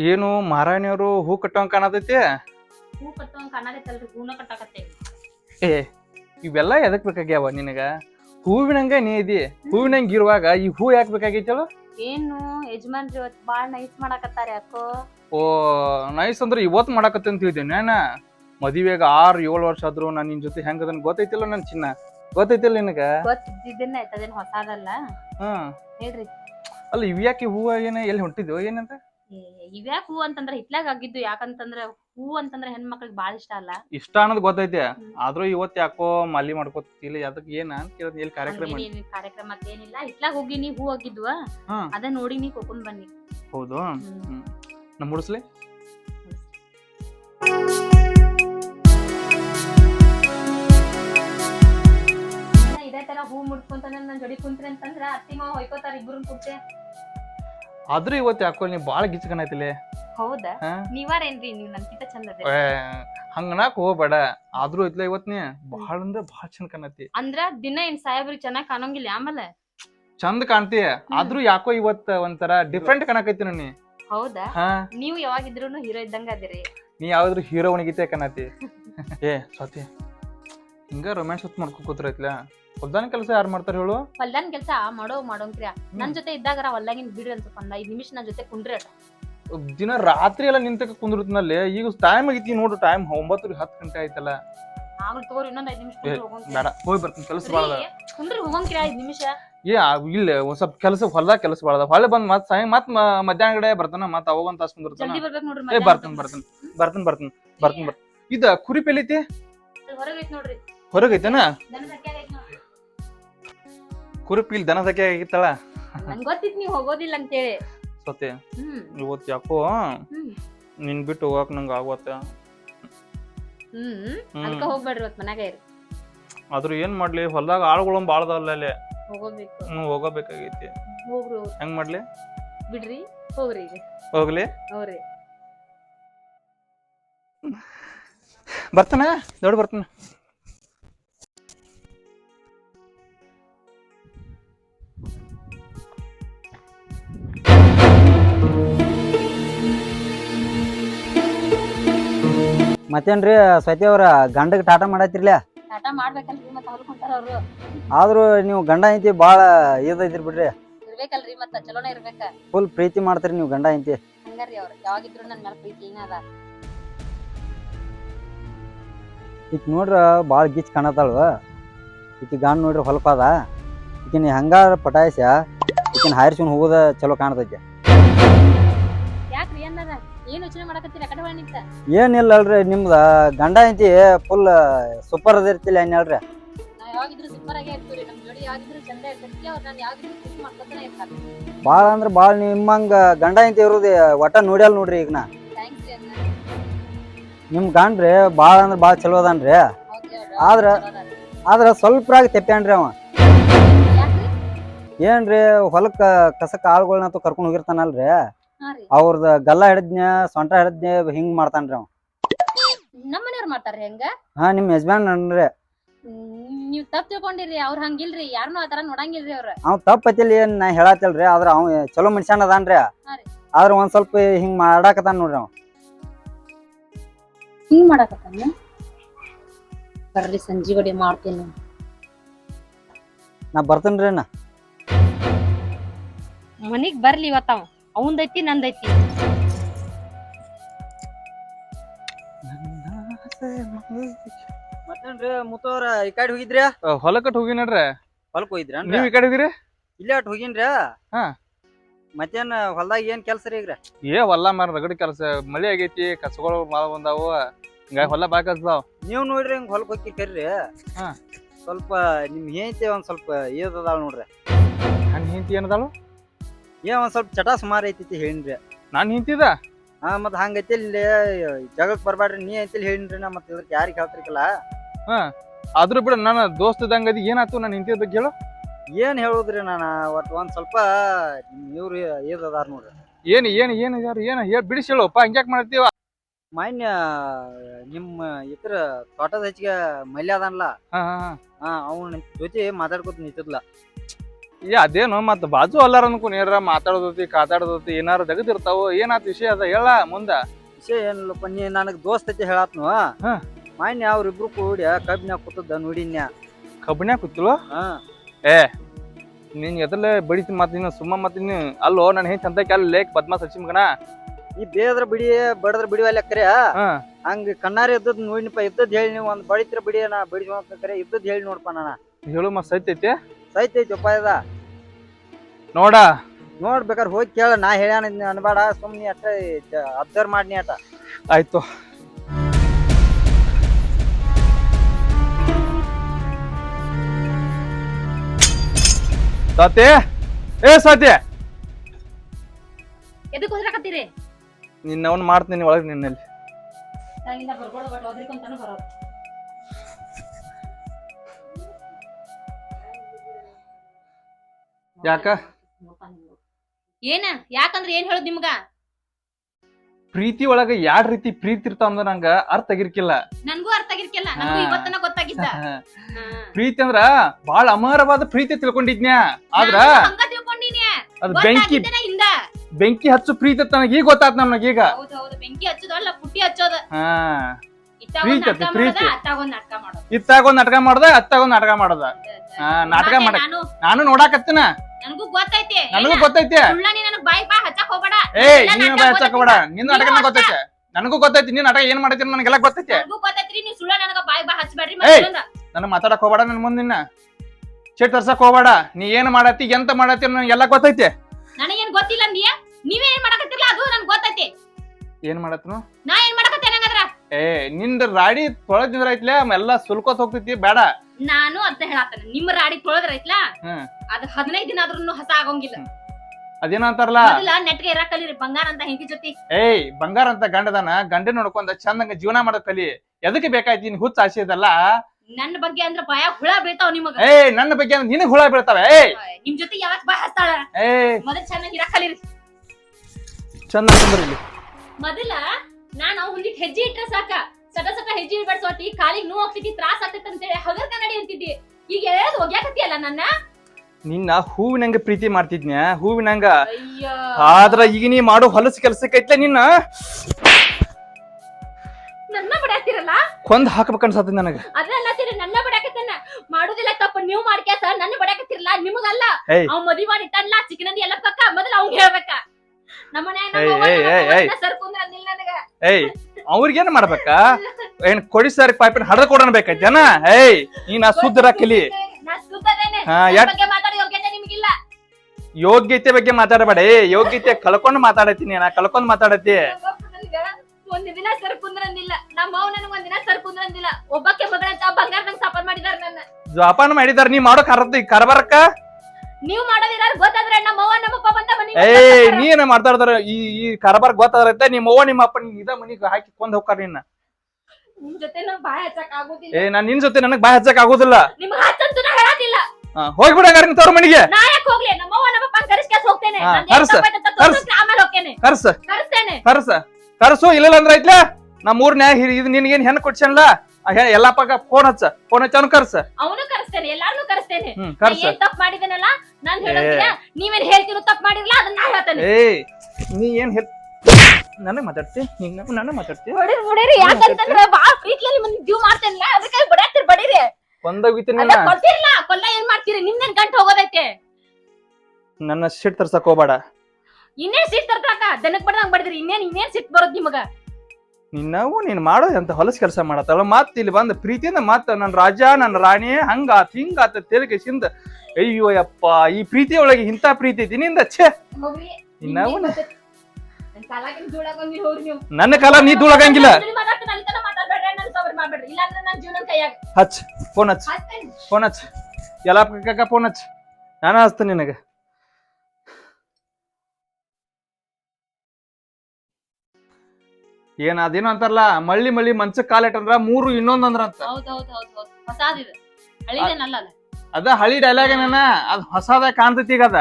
ಏನು ಮಹಾರಾಣಿಯವರು ಹೂ ಕಟ್ಟೋಂಗ್ ಕಾಣತೈತಿ? ಹೂ ಕಟ್ಟೋಂಗ್ ಕಾಣತೈತಲ್ರಿ ಹೂನ ಕಟ್ಟಾಕತ್ತೇವಿ. ಏ ಇವೆಲ್ಲ ಎದಕ್ ಬೇಕಾಗ್ಯಾವ ನಿನಗ? ಹೂವಿನಂಗ ನೀ ಇದಿ. ಹೂವಿನಂಗ ಇರುವಾಗ ಈ ಹೂ ಯಾಕೆ ಬೇಕಾಗೈತಳು? ಏನು ಯಜಮಾನ್ರಿ ಇವತ್ ಬಾಳ ನೈಸ್ ಮಾಡಾಕತ್ತಾರ ಯಾಕೋ? ಓ ನೈಸ್ ಅಂದ್ರೆ ಇವತ್ತು ಮಾಡಾಕತ್ತೆ ಅಂತ ಹೇಳಿದೆ ನೇನ ಮದುವೆಗ ಆರು ಏಳು ವರ್ಷ ಆದ್ರೂ ನಾನು ನಿನ್ ಜೊತೆ ಹೆಂಗ್ ಅದನ್ನ ಗೊತ್ತೈತಿಲ್ಲ ನನ್ ಚಿನ್ನ. ಗೊತ್ತೈತಿಲ್ಲ ನಿನಗ? ಗೊತ್ತಿದ್ದನ್ನ ಅದೇನ್ ಹೊಸಾದಲ್ಲ. ಹ್ಮ್. ಹೇಳ್ರಿ. ಅಲ್ಲ ಇವ್ಯಾಕೆ ಹೂವ ಏನ ಎಲ್ಲಿ ಹೊಂಟಿದ್ವು ಏನಂತ? ಏ, ಇವ್ಯಾಕ್ ಹೂ ಅಂತಂದ್ರ ಹಿತ್ಲಾಗ ಆಗಿದ್ದು ಯಾಕಂತಂದ್ರ ಹೂ ಅಂತಂದ್ರ ಹೆಣ್ಮಕ್ಳಿಗೆ ಬಾಳ ಇಷ್ಟ ಅಲ್ಲ. ಇಷ್ಟ ಅನ್ನೋದು ಗೊತ್ತೈತೆ. ಆದ್ರೂ ಇವತ್ ಯಾಕೋ ಮಲ್ಲಿ ಮಾಡ್ಕೋತಿಲ್ಲ ಅದಕ್ಕೆ ಏನ ಅಂತ ಕೇಳಿದ್ ಎಲ್ಲಿ ಕಾರ್ಯಕ್ರಮ ಏನ್ ಕಾರ್ಯಕ್ರಮ ಮತ್ತೇನಿಲ್ಲ ಹಿತ್ಲಾಗ ಹೋಗಿನಿ ಹೂ ಆಗಿದ್ವ ಅದ ನೋಡಿ ನೀ ಕೊಕೊಂಡ್ ಬನ್ನಿ. ಹೌದು. ನಮ್ ಹ್ಮ್. ಇನ್ನ ಇದೇ ತರ ಹೂ ಮುಡ್ಕೊಂತ ನನ್ ಜೋಡಿ ಕುಂತ್ರಿ ಅಂತಂದ್ರ ಅತ್ತಿ ಮಾವ ಹೊಯ್ಕೋತಾರ ಇಬ್ರು ಕುಂತೆ ಆದ್ರೂ ಇವತ್ತು ಯಾಕೋ ನೀ ಬಾಳ ಗಿಚ್ಕನೈತಿಲೆ ಹೌದಾ? ಹಾ? ನೀವಾರೇನ್ರಿ ನೀವ್ ನನ್ಕಿಂತ ಚಂದ ಅದೇ ಏ, ಹಂಗನಾಕ್ ಹೋಗ್ಬೇಡ. ಆದ್ರೂ ಐತ್ಲ ಇವತ್ ನೀ ಬಾಳ ಅಂದ್ರೆ ಬಾಳ ಚಂದ ಕಾಣತಿ. ಅಂದ್ರ ದಿನ ಏನ್ ಸಾಹೇಬ್ರಿಗೆ ಚೆನ್ನಾಗ್ ಕಾಣಂಗಿಲ್ಲ ಆಮೇಲೆ? ಚಂದ ಕಾಣ್ತಿ. ಆದ್ರೂ ಯಾಕೋ ಇವತ್ತ ಒಂಥರ ಡಿಫ್ರೆಂಟ್ ಕಾಣಕೈತಿ ನೀ. ಹೌದಾ? ಹಾ. ನೀವು ಯಾವಾಗಿದ್ರು ಹೀರೋ ಇದ್ದಂಗ ಅದಿರಿ ನೀ ಯಾವ್ದ್ರು ಹೀರೋ ಒಣಗಿತೆ ಕಾಣತಿ. ಏ ಸ್ವಾತಿ. ಹಿಂಗ ರೊಮ್ಯಾನ್ಸ್ ಹೊತ್ತು ಮಾಡ್ಕೊ ಕೂತ್ರೈತ್ಲ ಹೊಲ್ದಾನ ಕೆಲಸ ಯಾರು ಮಾಡ್ತಾರ ಹೇಳು? ಹೊಲ್ದಾನ್ ಕೆಲಸ ಮಾಡೋ ಮಾಡೋಂಕ್ರಿ ನನ್ ಜೊತೆ ಇದ್ದಾಗರ ಹೊಲ್ದಾಗಿನ್ ಬಿಡ್ರಿ ಅಂತ ಒಂದ್ ಐದ್ ನಿಮಿಷ ನನ್ ಜೊತೆ ಕುಂಡ್ರಿ ಅಟ ದಿನ ರಾತ್ರಿ ಎಲ್ಲ ನಿಂತಕ ಕುಂದಿರ್ತನಲ್ಲಿ ಈಗ ಟೈಮ್ ಆಗೈತಿ ನೋಡು ಟೈಮ್ ಒಂಬತ್ತು ಹತ್ತು ಗಂಟೆ ಆಯ್ತಲ್ಲ. ಆಗ್ಲಿ ತಗೋರಿ ಇನ್ನೊಂದ್ ಐದ್ ನಿಮಿಷ ಕುಂಡ್ರಿ. ಬೇಡ ಹೋಗಿ ಬರ್ತೀನಿ ಕೆಲಸ ಬಾಳ ರೀ, ಕುಂಡ್ರಿ ಹೋಗೋಂಕ್ರಿ ಐದ್ ನಿಮಿಷ. ಏ ಆ- ಇಲ್ಲ ಒಂದ್ ಸ್ವಲ್ಪ ಕೆಲಸ ಹೊಲ್ದಾಗ ಕೆಲಸ ಬಾಳದ ಹೊಳೆ ಬಂದ್ ಮತ್ ಸಾಯಂ ಮತ್ ಮ- ಮಧ್ಯಾಹ್ನ ಕಡೆ ಬರ್ತಾನ ಮತ್ ಅವಾಗ ಒಂದ್ ತಾಸ್ ಕುಂದಿರ್ತಾನ ಜಲ್ದಿ ಬರ್ಬೇಕು ನೋಡ್ರಿ ಏ ಬರ್ತೀನಿ ಬರ್ತೀನಿ ಬರ್ತೀನಿ ಬರ್ತೀನಿ ಬರ್ತೀನಿ ಬರ್ತೀನಿ ಇದ ಕುರಿ ಪೆಲಿತಿ? ಹೊರಗೈತ್ ನೋಡ್ರಿ. ಹೊರಗೈತೇನ? ಕುರುಪಿ ಇಲ್ಲಿ ದನ ಸಖ್ಯ ಆಗಿತ್ತಳ ನನ್ಗ್ ಗೊತ್ತಿತ್ ನೀವ್ ಹೋಗೋದಿಲ್ಲ ಅಂತೇಳಿ. ಸತೆ ಹ್ಮ್. ಇವತ್ ಯಾಕೋ ಹ್ಮ್. ನಿನ್ ಬಿಟ್ಟು ಹೋಗಕ್ ನಂಗೆ ಆಗುತ್ತ ಹ್ಮ್ ಅದಕ್ಕೆ ಅದಕ್ಕ ಹೋಗ್ಬೇಡ್ರಿ ಇವತ್ತು ಮನ್ಯಾಗ ಇರಿ. ಆದ್ರೂ ಏನ್ ಮಾಡ್ಲಿ? ಹೊಲದಾಗ ಆಳುಗಳು ಬಾಳ್ದಲ್ಲ ಅಲ್ಲಿ. ಹೋಗೋಬೇಕು. ಹ್ಮ್ ಹೋಗಬೇಕಾಗೈತಿ. ಹೋಗ್ರಿ ಹೋಗ್ರಿ. ಹೆಂಗ್ ಮಾಡ್ಲಿ? ಬಿಡ್ರಿ ಹೋಗ್ರಿ ಈಗ. ಹೋಗ್ಲಿ. ಹೋಗ್ರಿ. ಬರ್ತಾನ? ದೊಡ್ಡ ಬರ್ತಾನ? ಮತ್ತೇನ್ರಿ ಸ್ವತಿ ಅವ್ರ ಗಂಡಗ್ ಟಾಟಾ ಮಾಡತ್ತಿರ್ಲ ಟಾಟಾ ಮಾಡ್ಬೇಕಲ್ರಿ ಮತ್ತ ಹೊಲ್ಕೊಂತಾರ ಅವ್ರು. ಆದ್ರೂ ನೀವು ಗಂಡ ಐತಿ ಬಾಳ ಇದೈತಿರ್ ಬಿಡ್ರಿ. ಇರ್ಬೇಕಲ್ರಿ ಮತ್ತ ಚಲೋನ ಇರ್ಬೇಕ. ಫುಲ್ ಪ್ರೀತಿ ಮಾಡ್ತೀರಿ ನೀವು ಗಂಡ ಐತಿ ಹಂಗಾರಿ ಅವ್ರ ಯಾವಾಗಿದ್ರು ನನ್ ಮೇಲೆ ಪ್ರೀತಿ ಏನದ ಈಗ ನೋಡ್ರ ಬಾಳ ಗಿಚ್ ಕಾಣತ್ತಾಳ ಈಕಿ ಗಾಂಡ್ ನೋಡ್ರಿ ಹೊಲಪಾದ ಈಕಿನ ಹಂಗಾರ ಪಟಾಯಿಸ ಈಕಿನ ಹಾರಿಸ್ಕೊಂಡು ಹೋಗೋದ ಚಲೋ ಕಾಣ್ತೈತಿ. ಏನ್ ಯೋಚನೆ ಮಾಡಕತ್ತೀರಿ? ಆ ಕಡೆ ಹೊಳ್ ನಿಂತ. ಏನಿಲ್ಲ ಅಲ್ರಿ ನಿಮ್ದ ಗಂಡ ಐತಿ ಫುಲ್ ಸೂಪರ್ ಅದಿರ್ತಿಲ್ಲ ಏನ್ ಹೇಳ್ರಿ? ನಾ ಯಾವಾಗಿದ್ರು ಸೂಪರ್ ಆಗೇ ಇರ್ತೀವಿ ನಮ್ ಜೋಡಿ ಯಾವಾಗಿದ್ರು ಚಂದ ಇರ್ತೈತಿ ಅವ್ರ ನಾನು ಯಾವಾಗಿದ್ರು ಪ್ರೀತಿ ಮಾಡ್ಕೊತಾನೆ ಇರ್ತಾರೆ. ಬಾಳ ಅಂದ್ರ ಬಾಳ ನಿಮ್ಮಂಗ ಗಂಡ ಐತಿ ಇರೋದು ಒಟ್ಟ ನೋಡ್ಯಾಲ್ ನೋಡ್ರಿ ಈಗ ನಾ ಥ್ಯಾಂಕ್ಸ್ ರೀ ಅಣ್ಣ. ನಿಮ್ ಗಂಡ್ರಿ ಬಾಳ ಅಂದ್ರ ಬಾಳ ಚಲೋ ಅದಾನ್ರಿ. ಹೌದ್ರಿ ಆದ್ರೆ ಆದ್ರ- ಸ್ವಲ್ಪ ತೆಪ್ಪ್ಯಾನ್ರಿ ಅವ. ಯಾಕ್ರಿ? ಏನ್ರಿ ಹೊಲಕ್ಕ ಕಸಕ್ಕ ಆಳ್ಗಳ್ನಂತೂ ಕರ್ಕೊಂಡು ಹೋಗಿರ್ತಾನಲ್ರಿ. ಅವ್ರದ ಗಲ್ಲ ಹಿಡಿದ್ನ್ಯ ಸೊಂಟ ಹಿಡಿದ್ನ ಹಿಂಗ್ ಮಾಡ್ತಾನ್ರಿ ಅವ್. ನಮ್ಮ ಮನೆಯವ್ರ ಮಾಡ್ತಾರ್ರಿ ಹೆಂಗ? ಹಾ ನಿಮ್ ಯಜಮಾನ್ ಅನ್ರಿ ನೀವ್ ತಪ್ಪ ತಿಳ್ಕೊಂಡಿರಿ ಅವ್ರ ಹಂಗಿಲ್ರಿ ಯಾರನ್ನೂ ಆ ತರ ನೋಡಂಗಿಲ್ರಿ ಅವ್ರ. ಅವ್ ತಪ್ಪತ್ತಿಲ್ಲ ಏನ್ ನಾ ಹೇಳತ್ತಿಲ್ರಿ ಆದ್ರ ಅವ್ ಚಲೋ ಮನುಷ್ಯನ್ ಅದಾನ್ರಿ. ಆದ್ರ ಒಂದ್ ಸ್ವಲ್ಪ ಹಿಂಗ್ ಮಾಡಾಕತ್ತಾನ ನೋಡ್ರಿ ಅವ್. ಹಿಂಗ್ ಮಾಡಾಕತ್ತಾನ? ಬರ್ರಿ ಸಂಜೆ ಗಡಿ ಮಾಡ್ತೀನಿ ನಾ ಬರ್ತೇನ್ರಿ ನಾ. ಮನಿಗ್ ಬರ್ಲಿ ಇವತ್ತ ಅವಂದೈತಿ ನಂದೈತಿ. ಮತ್ತೇನ್ರಿ ಮುತ್ತವ್ರ ಈ ಕಡೆ ಹೋಗಿದ್ರಿ? ಹೊಲಕಟ್ ಹೋಗಿ ನಡ್ರಿ? ಹೊಲಕ್ ಹೋಗಿದ್ರಿ ನೀವ್ ಈ ಕಡೆ ಹೋಗಿರಿ? ಇಲ್ಲೇ ಅಟ್ ಹೋಗಿನ್ರಿ? ಹಾ. ಮತ್ತೇನ್ ಹೊಲ್ದಾಗ ಏನ್ ಕೆಲ್ಸ ರೀ ಈಗ ಏ ಹೊಲ ಮಾರ ರಗಡಿ ಕೆಲಸ. ಮಳಿ ಆಗೈತಿ ಕಸಗಳು ಮಾಲ ಬಂದಾವು. ಹಿಂಗಾಗಿ ಹೊಲ ಬಾಕಸ್ದಾವ್ ನೀವ್ ನೋಡ್ರಿ ಹಿಂಗ್ ಹೊಲಕ್ ಹೋಗಿ ಕರ್ರಿ. ಹಾ. ಸ್ವಲ್ಪ ನಿಮ್ ಹೆಂಡತಿ ಒಂದ್ ಸ್ವಲ್ಪ ಏದದಾಳ ನೋಡ್ರಿ. ನನ್ ಹೆಂಡತಿ ಏನದಾಳು ಏ ಒಂದ್ ಸ್ವಲ್ಪ ಚಟ ಸುಮಾರು ಐತಿ ಹೇಳಿನ್ರಿ. ನಾನ್ ನಿಂತಿದ ಹಾ ಮತ್ ಹಂಗೈತಿ ಇಲ್ಲಿ ಜಗಕ್ ಬರ್ಬ್ಯಾಡ್ರಿ ನೀ ಐತಿ ಹೇಳಿನ್ರಿ ನಾ ಮತ್ ಇದಕ್ಕೆ ಯಾರಿಗೆ ಹೇಳ್ತಿರ್ಕಲ್ಲ ಆದ್ರೂ ಬಿಡ ನನ್ನ ದೋಸ್ತ ಇದ್ದಂಗ ಅದಿ ಏನಾತು ನಾನು ಹಿಂತಿ ಬಗ್ಗೆ ಹೇಳು. ಏನ್ ಹೇಳುದ್ರಿ ನಾನ ಒಟ್ ಒಂದ್ ಸ್ವಲ್ಪ ಇವ್ರು ಅದಾರ ನೋಡ್ರಿ. ಏನ್ ಏನ್ ಏನ್ ಯಾರು ಏನ್ ಹೇಳಿ ಬಿಡಿಸಿ ಹೇಳಪ್ಪ ಹಂಗ್ಯಾಕ್ ಮಾಡ್ತೀವ? ಮಾನ್ಯ ನಿಮ್ಮ ಇತರ ತೋಟದ ಹೆಚ್ಚಿಗೆ ಮಲ್ಯ ಅದನ್ಲ. ಹಾ ಹಾ ಹಾ. ಹಾ ಅವ್ನ ಜೊತೆ ಮಾತಾಡ್ಕೊತ ನಿಂತಿದ್ಲ. ಏ ಅದೇನು ಮತ್ತ ಬಾಜು ಅಲ್ಲಾರ ಅನ್ಕೊಂಡು ಏನಾರ ಮಾತಾಡೋದೈತಿ ಕಾತಾಡೋದೈತಿ ಏನಾರ ತೆಗೆದಿರ್ತಾವ ಏನಾತ್ ವಿಷಯ ಅದ ಹೇಳ ಮುಂದ. ವಿಷಯ ಏನಿಲ್ಲಪ್ಪ ನೀ ನನಗೆ ದೋಸ್ತ ಐತಿ ಹೇಳತ್ನು. ಹಾ. ಮಾನ್ಯ ಅವ್ರಿಬ್ರು ಕೂಡಿ ಕಬ್ಬಿನ್ಯಾಗ ಕೂತದ ನೋಡಿನ್ಯಾ. ಕಬ್ಬನ್ಯಾಗ ಹಾಂ. ಏ ನೀನ್ ಎದಲ್ಲೇ ಬಡಿತಿ ಮತ್ ನೀನು ಸುಮ್ಮ ಮತ್ ನೀನು ಅಲ್ಲೋ ನಾನು ಹೆಂಗ್ ಚಂದ ಕ್ಯಾಲ ಲೇಕ್ ಪದ್ಮ ಮಗನ. ಈ ಬೇದ್ರ ಬಿಡಿ ಬಡದ್ರ ಬಿಡಿವಲ್ಲ ಕರೆ ಹಾ. ಹಂಗ ಕಣ್ಣಾರಿ ಇದ್ದದ್ ನೋಡಿನಪ್ಪ ಇದ್ದದ್ ಹೇಳಿ ನೀವು ಒಂದ್ ಬಡಿತ್ರ ಬಿಡಿ ನಾ ಬಡಿದ ಕರೆ ಇದ್ದದ್ ಹೇಳಿ ನೋಡಪ್ಪ ನಾನ. ಹೇಳು ಮತ್ ಸೈತೈತಿ ಇದ ನೋಡ. ನೋಡ್ಬೇಕಾದ್ರೆ ಹೋಗಿ ಕೇಳ ನಾ ಹೇಳ್ಯಾನ ಇದ್ನ ಅನ್ಬೇಡ ಸುಮ್ಮನೆ ಅಟ್ಟ ಅಬ್ಸರ್ವ್ ಮಾಡ್ನಿ ಅಟ ಆಯ್ತು. ಸತ್ಯ? ಏ ಸಾತಿ ಎದಕ್ ಹೋದ್ರಾಕತ್ತೀರಿ? ನಿನ್ನವನ್ ಮಾಡ್ತೀನಿ ಒಳಗೆ ನಿನ್ನಲ್ಲಿ. ಯಾಕ? ಏನ? ಯಾಕಂದ್ರ ಏನ್ ಹೇಳುದ್ ನಿಮ್ಗ? ಪ್ರೀತಿ ಒಳಗ ಯಾಡ್ ರೀತಿ ಪ್ರೀತಿ ಇರ್ತಾವ ಅಂದ್ರ ನಂಗ ಅರ್ಥ ಆಗಿರ್ಕಿಲ್ಲ. ನನ್ಗೂ ಅರ್ಥ ಆಗಿರ್ಕಿಲ್ಲ ನನಗೂ ಹಾ. ಇವತ್ತನ ಗೊತ್ತಾಗಿದ್ದ. ಪ್ರೀತಿ ಅಂದ್ರ ಬಾಳ ಅಮರವಾದ ಪ್ರೀತಿ ತಿಳ್ಕೊಂಡಿದ್ನ್ಯಾ. ಆದ್ರ ನಾನು ಹಂಗ ತಿಳ್ಕೊಂಡಿನಿ ಅದ್ ಬೆಂಕಿ ಗೊತ್ತಾಗಿದ್ದನ ಹಿಂದ. ಬೆಂಕಿ ಹಚ್ಚು ಪ್ರೀತಿ ಅಂತ ನನಗೆ ಈಗ ಗೊತ್ತಾತ್ ನಮ್ಗೆ ಈಗ. ಹೌದು ಬೆಂಕಿ ಹಚ್ಚೋದಲ್ಲ ಪುಟ್ಟಿ ಹಚ್ಚೋದ. ಹಾ. ಇತ್ತಾಗ ಪ್ರೀತಿ ನಾಟಕ ಅದು, ಮಾಡೋದ ಪ್ರೀತಿ. ಅತ್ತಾಗ ಒಂದ್ ನಾಟಕ ಮಾಡೋದು ಇತ್ತಾಗ ಒಂದ್ ನಾಟಕ ಮಾಡ್ದ. ಅತ್ತಾಗ ಒಂದ್ ನಾಟಕ ಮಾಡದ ಹಾ, ನಾಟಕ ಮಾಡ ಮಾಡಕ್- ನಾನು ನಾನು ನೋಡಾಕತ್ತಿನ. ನನಗೂ ಗೊತ್ತೈತಿ. ನನಗೂ? ಗೊತ್ತೈತಿ. ಸುಳ್ಳ ನೀ ನನಗ್ ಬಾಯ್ ಬಾ ಹಚ್ಚಕ್ ಹೋಗ್ಬೇಡ. ಏ ನೀನು ನಾಟಕ ಹಚ್ಚಕ್ ಬೇಡ ನಿನ್ನ ಗೊತ್ತೈತೆ. ನನಗೂ ಗೊತ್ತೈತಿ. ನೀನ್ ನಾಟಕ ಏನ್ ಮಾಡ್ತೀನಿ ನನಗೆಲ್ಲ ಗೊತ್ತೈತಿ. ನನಗೂ ಗೊತ್ತೈತ್ರಿ. ನೀವು ಸುಳ್ಳ ನನಗ ಬಾಯ್ ಬಾ ಹಚ್ಬೇಡ್ರಿ ಏಯ್! ಮತ್ತೆ ನನ್ನ ಮಾತಾಡಕ್ ಹೋಗ್ಬೇಡ ನನ್ ಮುಂದಿನ ಚೇಟ್ ತರ್ಸಕ್ ಹೋಗ್ಬೇಡ. ನೀ ಏನ್ ಮಾಡತ್ತಿ ಎಂತ ಮಾಡತ್ತಿ ನನಗೆಲ್ಲ ಗೊತ್ತೈತಿ. ನನಗೇನ್ ಗೊತ್ತಿಲ್ಲ ನೀವೇ ಏನ್ ಮಾಡಕತ್ತಿರ್ಲ? ಅದು ನನಗೆ ಗೊತ್ತೈತಿ. ಏನ್ ಮಾಡತ್ನು? ನಾ ಏನ್ ಮಾಡಕತ್ತೇನೆ ಹಂಗಂದ್ರ? ಏ ನಿಂದ ರಾಡಿ ತೊಳೆದಿದ್ರ ಐತ್ಲೆ ಎಲ್ಲ ಸುಲ್ಕೋತ್ ಹೋಗ್ತೈತಿ ಬೇಡ. ನಾನು ಅಂತ ಹೇಳತ್ತೇನೆ ನಿಮ್ಮ ರಾಡಿ ತೊಳೆದ್ರ ಐತ್ಲಾ ಹ್ಮ್. ಅದ್ ಹದಿನೈದ್ ದಿನ ಆದ್ರೂ ಹಸ ಆಗೋಂಗಿಲ್ಲ. ಅದೇನಂತಾರಲ್ಲ ಮೊದಲ ನೆಟ್ಗೆ ಇರಾಕ್ ಕಲೀರಿ ಬಂಗಾರ ಅಂತ ಹೆಂಡತಿ ಜೊತೆ. ಏಯ್ ಬಂಗಾರ ಅಂತ ಗಂಡದನ? ಗಂಡ ನೋಡ್ಕೊಂಡ ಚಂದಂಗ ಜೀವನ ಮಾಡೋದ್ ಕಲಿ ಎದಕ್ಕೆ ಬೇಕಾಯ್ತು ನೀನ್ ಹುಚ್ಚ ಆಸೆ ಇದಲ್ಲ? ನನ್ನ ಬಗ್ಗೆ ಅಂದ್ರ ಭಯ ಹುಳ ಬೀಳ್ತಾವ ನಿಮಗ. ಏಯ್ ನನ್ನ ಬಗ್ಗೆ ಅಂದ್ರೆ ನಿನಗ್ ಹುಳ ಬೀಳ್ತಾವೆ? ಏಯ್! ನಿಮ್ ಜೊತೆ ಯಾವತ್ ಬಾ ಹಸ್ತಾಳ ಏಯ್! ಮೊದಲ್ ಚೆನ್ನಾಗಿ ಇರಾಕ್ ಕಲೀರಿ ಚಂದ ಕುಂದ್ರ ಮೊದಲ ನಾನು ಹುಂದಿಕ್ ಹೆಜ್ಜೆ ಇಟ್ಟ ಸಾಕ. ಸಟ ಸಟ ಹೆಜ್ಜೆ ಇಡ್ಬೇಡ ಸೋಟಿ ಕಾಲಿಗೆ ನೋವು ಆಗ್ತೈತಿ ತ್ರಾಸ ಆಗ್ತೈತಿ ಅಂತೇಳಿ ಹಗರ್ ಕನ್ನಡಿ ಅಂತಿದ್ದಿ. ಈಗ ಹೇಳದ್ ಒಗ್ಯಾಕತ್ತಿಯಲ್ಲ ನನ್ನ? ನಿನ್ನ ಹೂವಿನಂಗ ಪ್ರೀತಿ ಮಾಡ್ತಿದ್ನ್ಯ? ಹೂವಿನಂಗ? ಅಯ್ಯೋ. ಆದ್ರ ಈಗ ನೀ ಮಾಡೋ ಹೊಲಸ ಕೆಲ್ಸಕ್ಕೈತ್ಲೆ ನಿನ್ನ? ನನ್ನ ಬಿಡಾತಿರಲ್ಲ ಕೊಂದ್ ಹಾಕ್ಬೇಕು ಅನ್ಸತ್ತ ನನಗ. ಅದನ್ನ ಅನ್ನತ್ತೀರಿ ನನ್ನ ಬಿಡಾಕತ್ತೇನ ಮಾಡುದಿಲ್ಲ ತಪ್ಪ ನೀವು ಮಾಡ್ಕ್ಯಾಸ ನನ್ನ ಬಿಡಾಕತ್ತಿರಲ್ಲ ನಿಮಗಲ್ಲ. ಏಯ್. ಅವ್ ಮದ್ವಿ ಮಾಡಿ ಇಟ್ಟಲ್ಲ ಚಿಕ್ಕನಂದಿ ಎಲ್ಲ ಪಕ್ಕ ಮೊದಲ ಅವ್ನ್ ಹೇಳ್ಬೇಕ. ನಮ್ಮ ಏಯ್, ಏಯ್, ಏಯ್, ಏಯ್. ಸರ್ ಅಂದಿಲ್ಲ ನನಗ. ಏಯ್. ಅವ್ರಿಗೇನ್ ಮಾಡ್ಬೇಕ? ಏನ್ ಕೊಡಿ ಸರ್ ಪೈಪಿನ ಹಡದ ಕೊಡೋಣ ಜನ? ಏಯ್ ನೀನ್ ಸುದ್ದ ಕಲಿ ಹಾ, ಯಾಕ್- ಯೋಗ್ಯತೆ ಬಗ್ಗೆ ಮಾತಾಡಬೇಡ. ಏ ಯೋಗ್ಯತೆ ಕಲ್ಕೊಂಡ್ ಮಾತಾಡತ್ತೀನಿ ನಾ ಕಲ್ಕೊಂಡ್ ಮಾತಾಡತಿ ಜಪಾನ್ ನನ್ಗ ಒಂದ್ ದಿನ ಸರ್ ಕುಂದ್ರಂದಿಲ್ಲ. ನಮ್ಮ ಅವ್ ನನಗ ಒಂದ್ ದಿನ ಸರ್ ಕುಂದ್ರಂದಿಲ್ಲ. ಒಬ್ಬಕ್ಕೆ ಮಗಳಂತ ಬಂಗಾರ ನಂಗೆ ಸಪನ್ ಮಾಡಿದಾರ ನನ್ನ. ಜೋಪಾನ ಮಾಡಿದಾರ ನೀ ಮಾಡೋ ಕರತಿ ಕರಬರಕ್ಕ? ನೀವ್ ಮಾಡೋದಿಲ್ಲ ಗೊತ್ತಾದ್ರೆ ನಮ್ಮ ಅವ್ವ ನಮ್ಮಪ್ಪ ಬಂದ ಮನಿ ಏ ನೀ ಏನ ಮಾತಾಡ್ತಾರ ಈ ಈ ಕರಬಾರ್ ಗೊತ್ತಾದ್ರೈತೆ ನಿಮ್ಮ ಅವ್ವ ನಿಮ್ಮ ಅಪ್ಪ ನಿನ್ ಇದ ಮನಿಗ್ ಹಾಕಿ ಕೊಂದ್ ಹೋಗ್ತಾರ ನಿನ್ನ. ನಿಮ್ ಜೊತೆ ನಾವ್ ಬಾಯ್ ಹಚ್ಚಕ್ ಆಗೋದಿಲ್ಲ. ಏ ನಾನ್ ನಿನ್ ಜೊತೆ ನನಗ್ ಬಾಯ್ ಹಚ್ಚಕ್ ಆಗೋದಿಲ್ಲ. ನಿಮ್ಗ್ ಹಚ್ಚಂತೂ ನಾ ಹೇಳೋದಿಲ್ಲ. ಹೋಗ್ಬಿಡ ಹಂಗಾರ ನಿನ್ ತವ್ರ ಮನಿಗೆ. ನಾ ಯಾಕೆ ಹೋಗ್ಲಿ? ನಮ್ಮ ಅವ್ವ ನಮ್ಮಪ್ಪ ಕರೆಸ್ಕ್ಯಾಸ್ ಹೋಗ್ತೇನೆ? ಹಾ, ನಂದ್ ಏನ್ ಕರ್ಸ, ತಪ್ಪಾಯ್ತು ಅಂತ ತೋರ್ಸಕ್ಕೆ ಆಮೇಲೆ ಹೋಗ್ತೇನೆ. ಕರ್ಸ. ಕರೆಸ್ತೇನೆ. ಕರ್ಸ. ಕರ್ಸು ಇಲ್ಲ ಅಂದ್ರೆ ಐತ್ಲ ನಮ್ಮ ಊರ್ನ್ಯಾಗ ಇದು ನಿನ್ಗೇನ್ ಹೆಣ್ ಕೊಡ್ಸನ್ಲ ಎಲ್ಲಪ್ಪಗ ಫೋನ್ ಹಚ್ಚ ಫೋನ್ ಹಚ್ಚ ಅವ್ನು ಕರ್ಸ. ಅವನು ಕರೆಸ್ತೇನೆ ಎಲ್ಲಾರನು ಕರೆಸ್ತೇನೆ. ಹ್ಮ್ ಕರ್ಸ. ಏನ್ ತಪ್ಪು ಮಾಡಿದನಲ್ಲ ನಾನ್ ಹೇಳೋದಿಲ್ಲ. ನೀವೇನ್ ಹೇಳ್ತೀರೋ ತಪ್ಪು ಮಾಡಿರಲ್ಲ ಅದನ್ನ ನಾ ಹೇಳ್ತೇನೆ. ಏ ನೀ ಏನ್ ಹೇಳ್ ನನಗ್ ಮಾತಾಡ್ತಿ? ನೀನ್ ನನಗ್ ಮಾತಾಡ್ತಿ? ಬಡಿರಿ ಬಡಿರಿ ಯಾಕಂತಂದ್ರೆ ಬಾಳ ಪ್ರೀತಿಯಲ್ಲಿ ಮಂದಿ ಜೀವ ಮಾಡ್ತೇನಲ್ಲ ಅದಕ್ಕೆ ಬಡಿಯಾಕ್ತಿರ್ ಬಡಿರಿ. ಒಂದೋಗಿತಿ ಅದ ಕೊಡ್ತಿರಲ್ಲ ಕೊಲ್ಲ ಏನ್ ಮಾಡ್ತೀರಿ? ನಿಮ್ದೇನ್ ಗಂಟ ಹೋಗೋದೈತೆ ನನ್ನ ಸಿಟ್ ತರ್ಸಕ್ ಹೋಗ್ಬೇಡ. ಇನ್ನೇನ್ ಸಿಟ್ ತರ್ತಾಕ ದನಕ್ ಬಡ್ದಂಗ್ ಬಡಿದ್ರಿ ಇನ್ನೇನ್ ಇನ್ನೇನ್ ಸಿಟ್ ಬರೋದ್ ನಿಮಗ? ನಿನ್ನವು ನೀನು ಮಾಡೋ ಅಂತ ಹೊಲಸು ಕೆಲಸ ಮಾಡತ್ತಳ ಮತ್ತೆ ಇಲ್ಲಿ ಬಂದು ಪ್ರೀತಿಯಿಂದ ಮತ್ತೆ ನನ್ನ ರಾಜ ನನ್ನ ರಾಣಿ ಹಂಗಾತ್ ಹಿಂಗಾತ ತೆರಿಗೆ ಸಿಂದ ಅಯ್ಯೋ ಯಪ್ಪ ಈ ಪ್ರೀತಿ ಒಳಗೆ ಇಂಥ ಪ್ರೀತಿ ಐತಿ ನಿಂದ ಛೇ! ನಿನ್ನವು ನನ್ನ ಕಾಲ ನೀ ಧೂಳಾಗಂಗಿಲ್ಲ. ಹಚ್ ಫೋನ್ ಹಚ್. ಫೋನ್ ಹಚ್. ಎಲ್ಲ ಫೋನ್ ಹಚ್. ನಾನು ಹಚ್ತೇನೆ ನಿನಗೆ. ಏನ ಅದೇನೋ ಅಂತಾರಲ್ಲ ಮಳ್ಳಿ ಮಳ್ಳಿ ಮಂಚಕ್ ಕಾಲಿಟ್ಟಂದ್ರ ಮೂರು ಇನ್ನೊಂದ್ ಅಂದ್ರ ಅಂತ. ಅದ. ಹಳಿ ಡೈಲಾಗ್ ಏನ ಅದ್ ಹೊಸದ ಕಾಣ್ತೈತಿ ಈಗ ಅದ.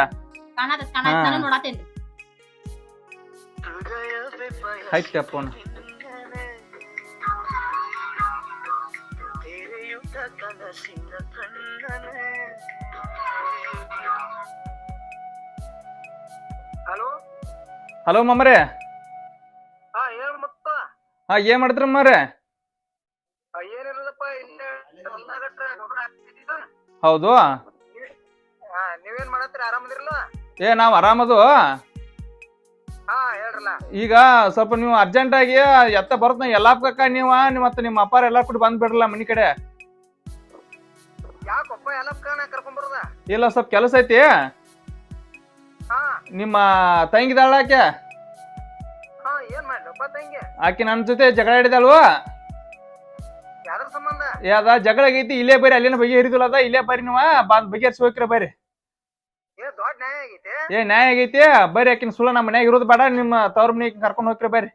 ಹಲೋ ಹಲೋ ಮಮ್ಮರೇ ಹಾ ಏನ್ ಮಾಡ್ತಾರ ಮಾರೆ. ಹೌದು. ಹಾ ನೀವೇನ್ ಮಾಡತ್ತೀರಿ ಆರಾಮದಿರಲ್ಲ ಏ ನಾವ್ ಆರಾಮದು ಈಗ ಸ್ವಲ್ಪ ನೀವು ಅರ್ಜೆಂಟ್ ಆಗಿ ಎತ್ತ ಬರುತ್ತ ಎಲ್ಲಾಪ್ಕಕ್ಕ ನೀವ? ನಿಮ್ ಮತ್ತೆ ನಿಮ್ಮ ಅಪ್ಪಾರ ಎಲ್ಲಾ ಕೂಡ ಬಂದ್ ಬಿಡ್ರಲ್ಲ ಮನಿ ಕಡೆ? ಎಲ್ಲ ಇಲ್ಲ ಸ್ವಲ್ಪ ಕೆಲಸ ಐತಿ. ಹಾ. ನಿಮ್ಮ ತಂಗಿದಾಳ ಆಕಿ ನನ್ನ ಜೊತೆ ಜಗಳ ಆಡಿದಲ್ವಾ? ಯಾವ್ದ್ರ ಸಂಬಂಧ? ಯಾವ್ದ ಜಗಳ ಆಗೈತಿ ಇಲ್ಲೇ ಬರ್ರಿ ಅಲ್ಲಿನ ಬಗೆ ಹಿರಿದಿಲ್ಲ ಅದ ಇಲ್ಲೇ ಬರ್ರಿ ನೀವ ಬಂದ್ ಬಗೆಹರಿಸಿ ಹೋಗ್ರಿ ಬರ್ರಿ. ಏ ದೊಡ್ಡ ನ್ಯಾಯ ಆಗೈತಿ? ಏ ನ್ಯಾಯ ಆಗೈತಿ ಬರ್ರಿ ಆಕಿನ ಸುಳ್ಳ ನಮ್ಮ ಮನ್ಯಾಗ ಇರೋದು ಬೇಡ ನಿಮ್ಮ ತವ್ರ ಮನೆ ಕರ್ಕೊಂಡು ಹೋಗ್ರಿ ಬರ್ರಿ.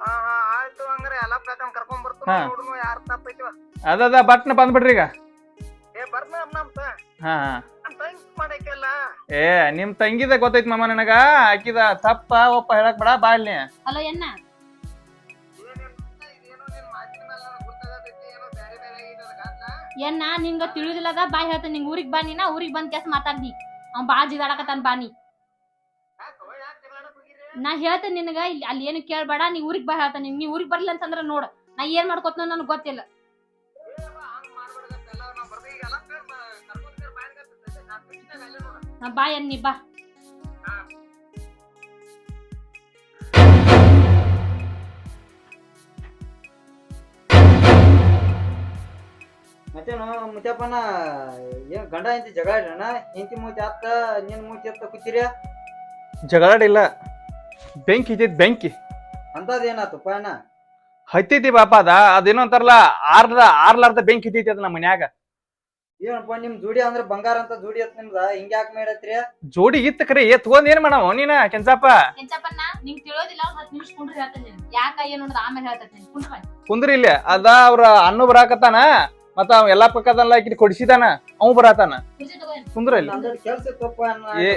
ಹಾ ಹಾ ಆಯ್ತು ಹಂಗಾರೆ ಎಲ್ಲ ಕಾಕನ್ ಕರ್ಕೊಂಡ್ ಬರ್ತೀನಿ ಹಾ. ನೋಡುನು ಯಾರ್ ತಪ್ಪೈತಿವ ಅದದ ಬಟ್ನ ಬಂದ್ಬಿಡ್ರಿ ಈಗ. ಏ ಬರ್ನ ನಮ್ ತ ಹಾ ಹಾ. ನಮ್ ತಂಗಿ ಮಾಡಕ್ಕೆಲ್ಲ ಏ ನಿಮ್ ತಂಗಿದ ಗೊತ್ತೈತ್ ಮಾಮ ನನಗ? ಆಕಿದ ತಪ್ಪ ಒಪ್ಪ ಹೇಳಕ್ ಬೇಡ ಬಾ ಇಲ್ಲಿ ಹಲೋ ಎನ್ನ. ಎನ್ನ ನಿಂಗ ತಿಳಿದಿಲ್ಲದ ಬಾಯ್ ಹೇಳ್ತಾನೆ ನಿಂಗ ಊರಿಗೆ ಬಾ ನೀನ ಊರಿಗೆ ಬಂದ್ ಕೆಸ್ ಮಾತಾಡ್ದಿ. ಅವ್ನ್ ಬಾ ಜಿದಾಡಕತ್ತಾನ ಬಾ ನೀ? ನಾ ಹೇಳ್ತೇನೆ ನಿನಗ ಇಲ್ಲಿ ಅಲ್ಲಿ ಏನು ಕೇಳ್ಬೇಡ ನೀ ಊರಿಗೆ ಬಾ ಹೇಳ್ತಾನೆ ನೀ ಊರಿಗೆ ಬರ್ಲಿ ಅಂತಂದ್ರ ನೋಡ. ನಾ ಏನ್ ಮಾಡ್ಕೊತ ನನಗೆ ಗೊತ್ತಿಲ್ಲ. ಬಾ ಅನ್ನಿ ಬಾ. ಮತ್ತೇನು ಮುತ್ಯಪ್ಪನ ಏನ್ ಗಂಡ ಹೆಂಡತಿ ಜಗಳ ಇಡೋಣ ಹೆಂಡತಿ ಮೂತಿ ಅತ್ತ ನಿನ್ ಮೂತಿ ಅತ್ತ ಕೂತಿರ ಜಗಳಾಡಿಲ್ಲ ಬೆಂಕಿ ಇದ್ದಿದ್ ಬೆಂಕಿ. ಅಂತದೇನಾತಪ್ಪ ಅಣ್ಣ? ಹತ್ತೈತಿ ಬಾಪ ಅದ ಅದೇನೋ ಅಂತಾರಲ್ಲ ಆರ್ಲ ಆರ್ಲಾರ್ದ ಬೆಂಕಿ ಇದ್ದೈತಿ ಅದ ನಮ್ಮ ಮನ್ಯಾಗ. ಏನಪ್ಪ ನಿಮ್ ಜೋಡಿ ಅಂದ್ರ ಬಂಗಾರ ಅಂತ ಜೋಡಿ ಅತ್ ನಿಮ್ದ? ಹಿಂಗ ಯಾಕೆ ಮಾಡತ್ರಿ ಜೋಡಿ ಇತ್ತ ಕರೆ ಏ ತಗೊಂಡ್ ಏನ್ ಮಾಡವ ನೀನ ಕೆಂಚಪ್ಪ? ಕೆಂಚಪ್ಪನ್ನ ನಿಂಗ್ ತಿಳಿಯೋದಿಲ್ಲ ಒಂದ್ ಹತ್ತು ನಿಮಿಷ ಕುಂಡ್ರಿ ಹೇಳ್ತೇನೆ ಯಾಕ ಏನು ಅನ್ನೋದು ಆಮೇಲೆ ಹೇಳ್ತೇನೆ ಕುಂದ್ರಿ ಕುಂದ್ರಿ ಇಲ್ಲ. ಅದ ಅವ್ರ ಅಣ್ಣ ಬರಾಕತ್ತಾನ ಮತ್ತ ಅವ ಎಲ್ಲಾ ಪಕ್ಕದಲ್ಲ ಆಕಿ ಕೊಡಿಸಿದಾನ ಅವ್ ಬರಾತಾನ. ಕುಂದ್ರ ಇಲ್ಲಿ. ಕೆಲ್ಸ ತಪ್ಪ.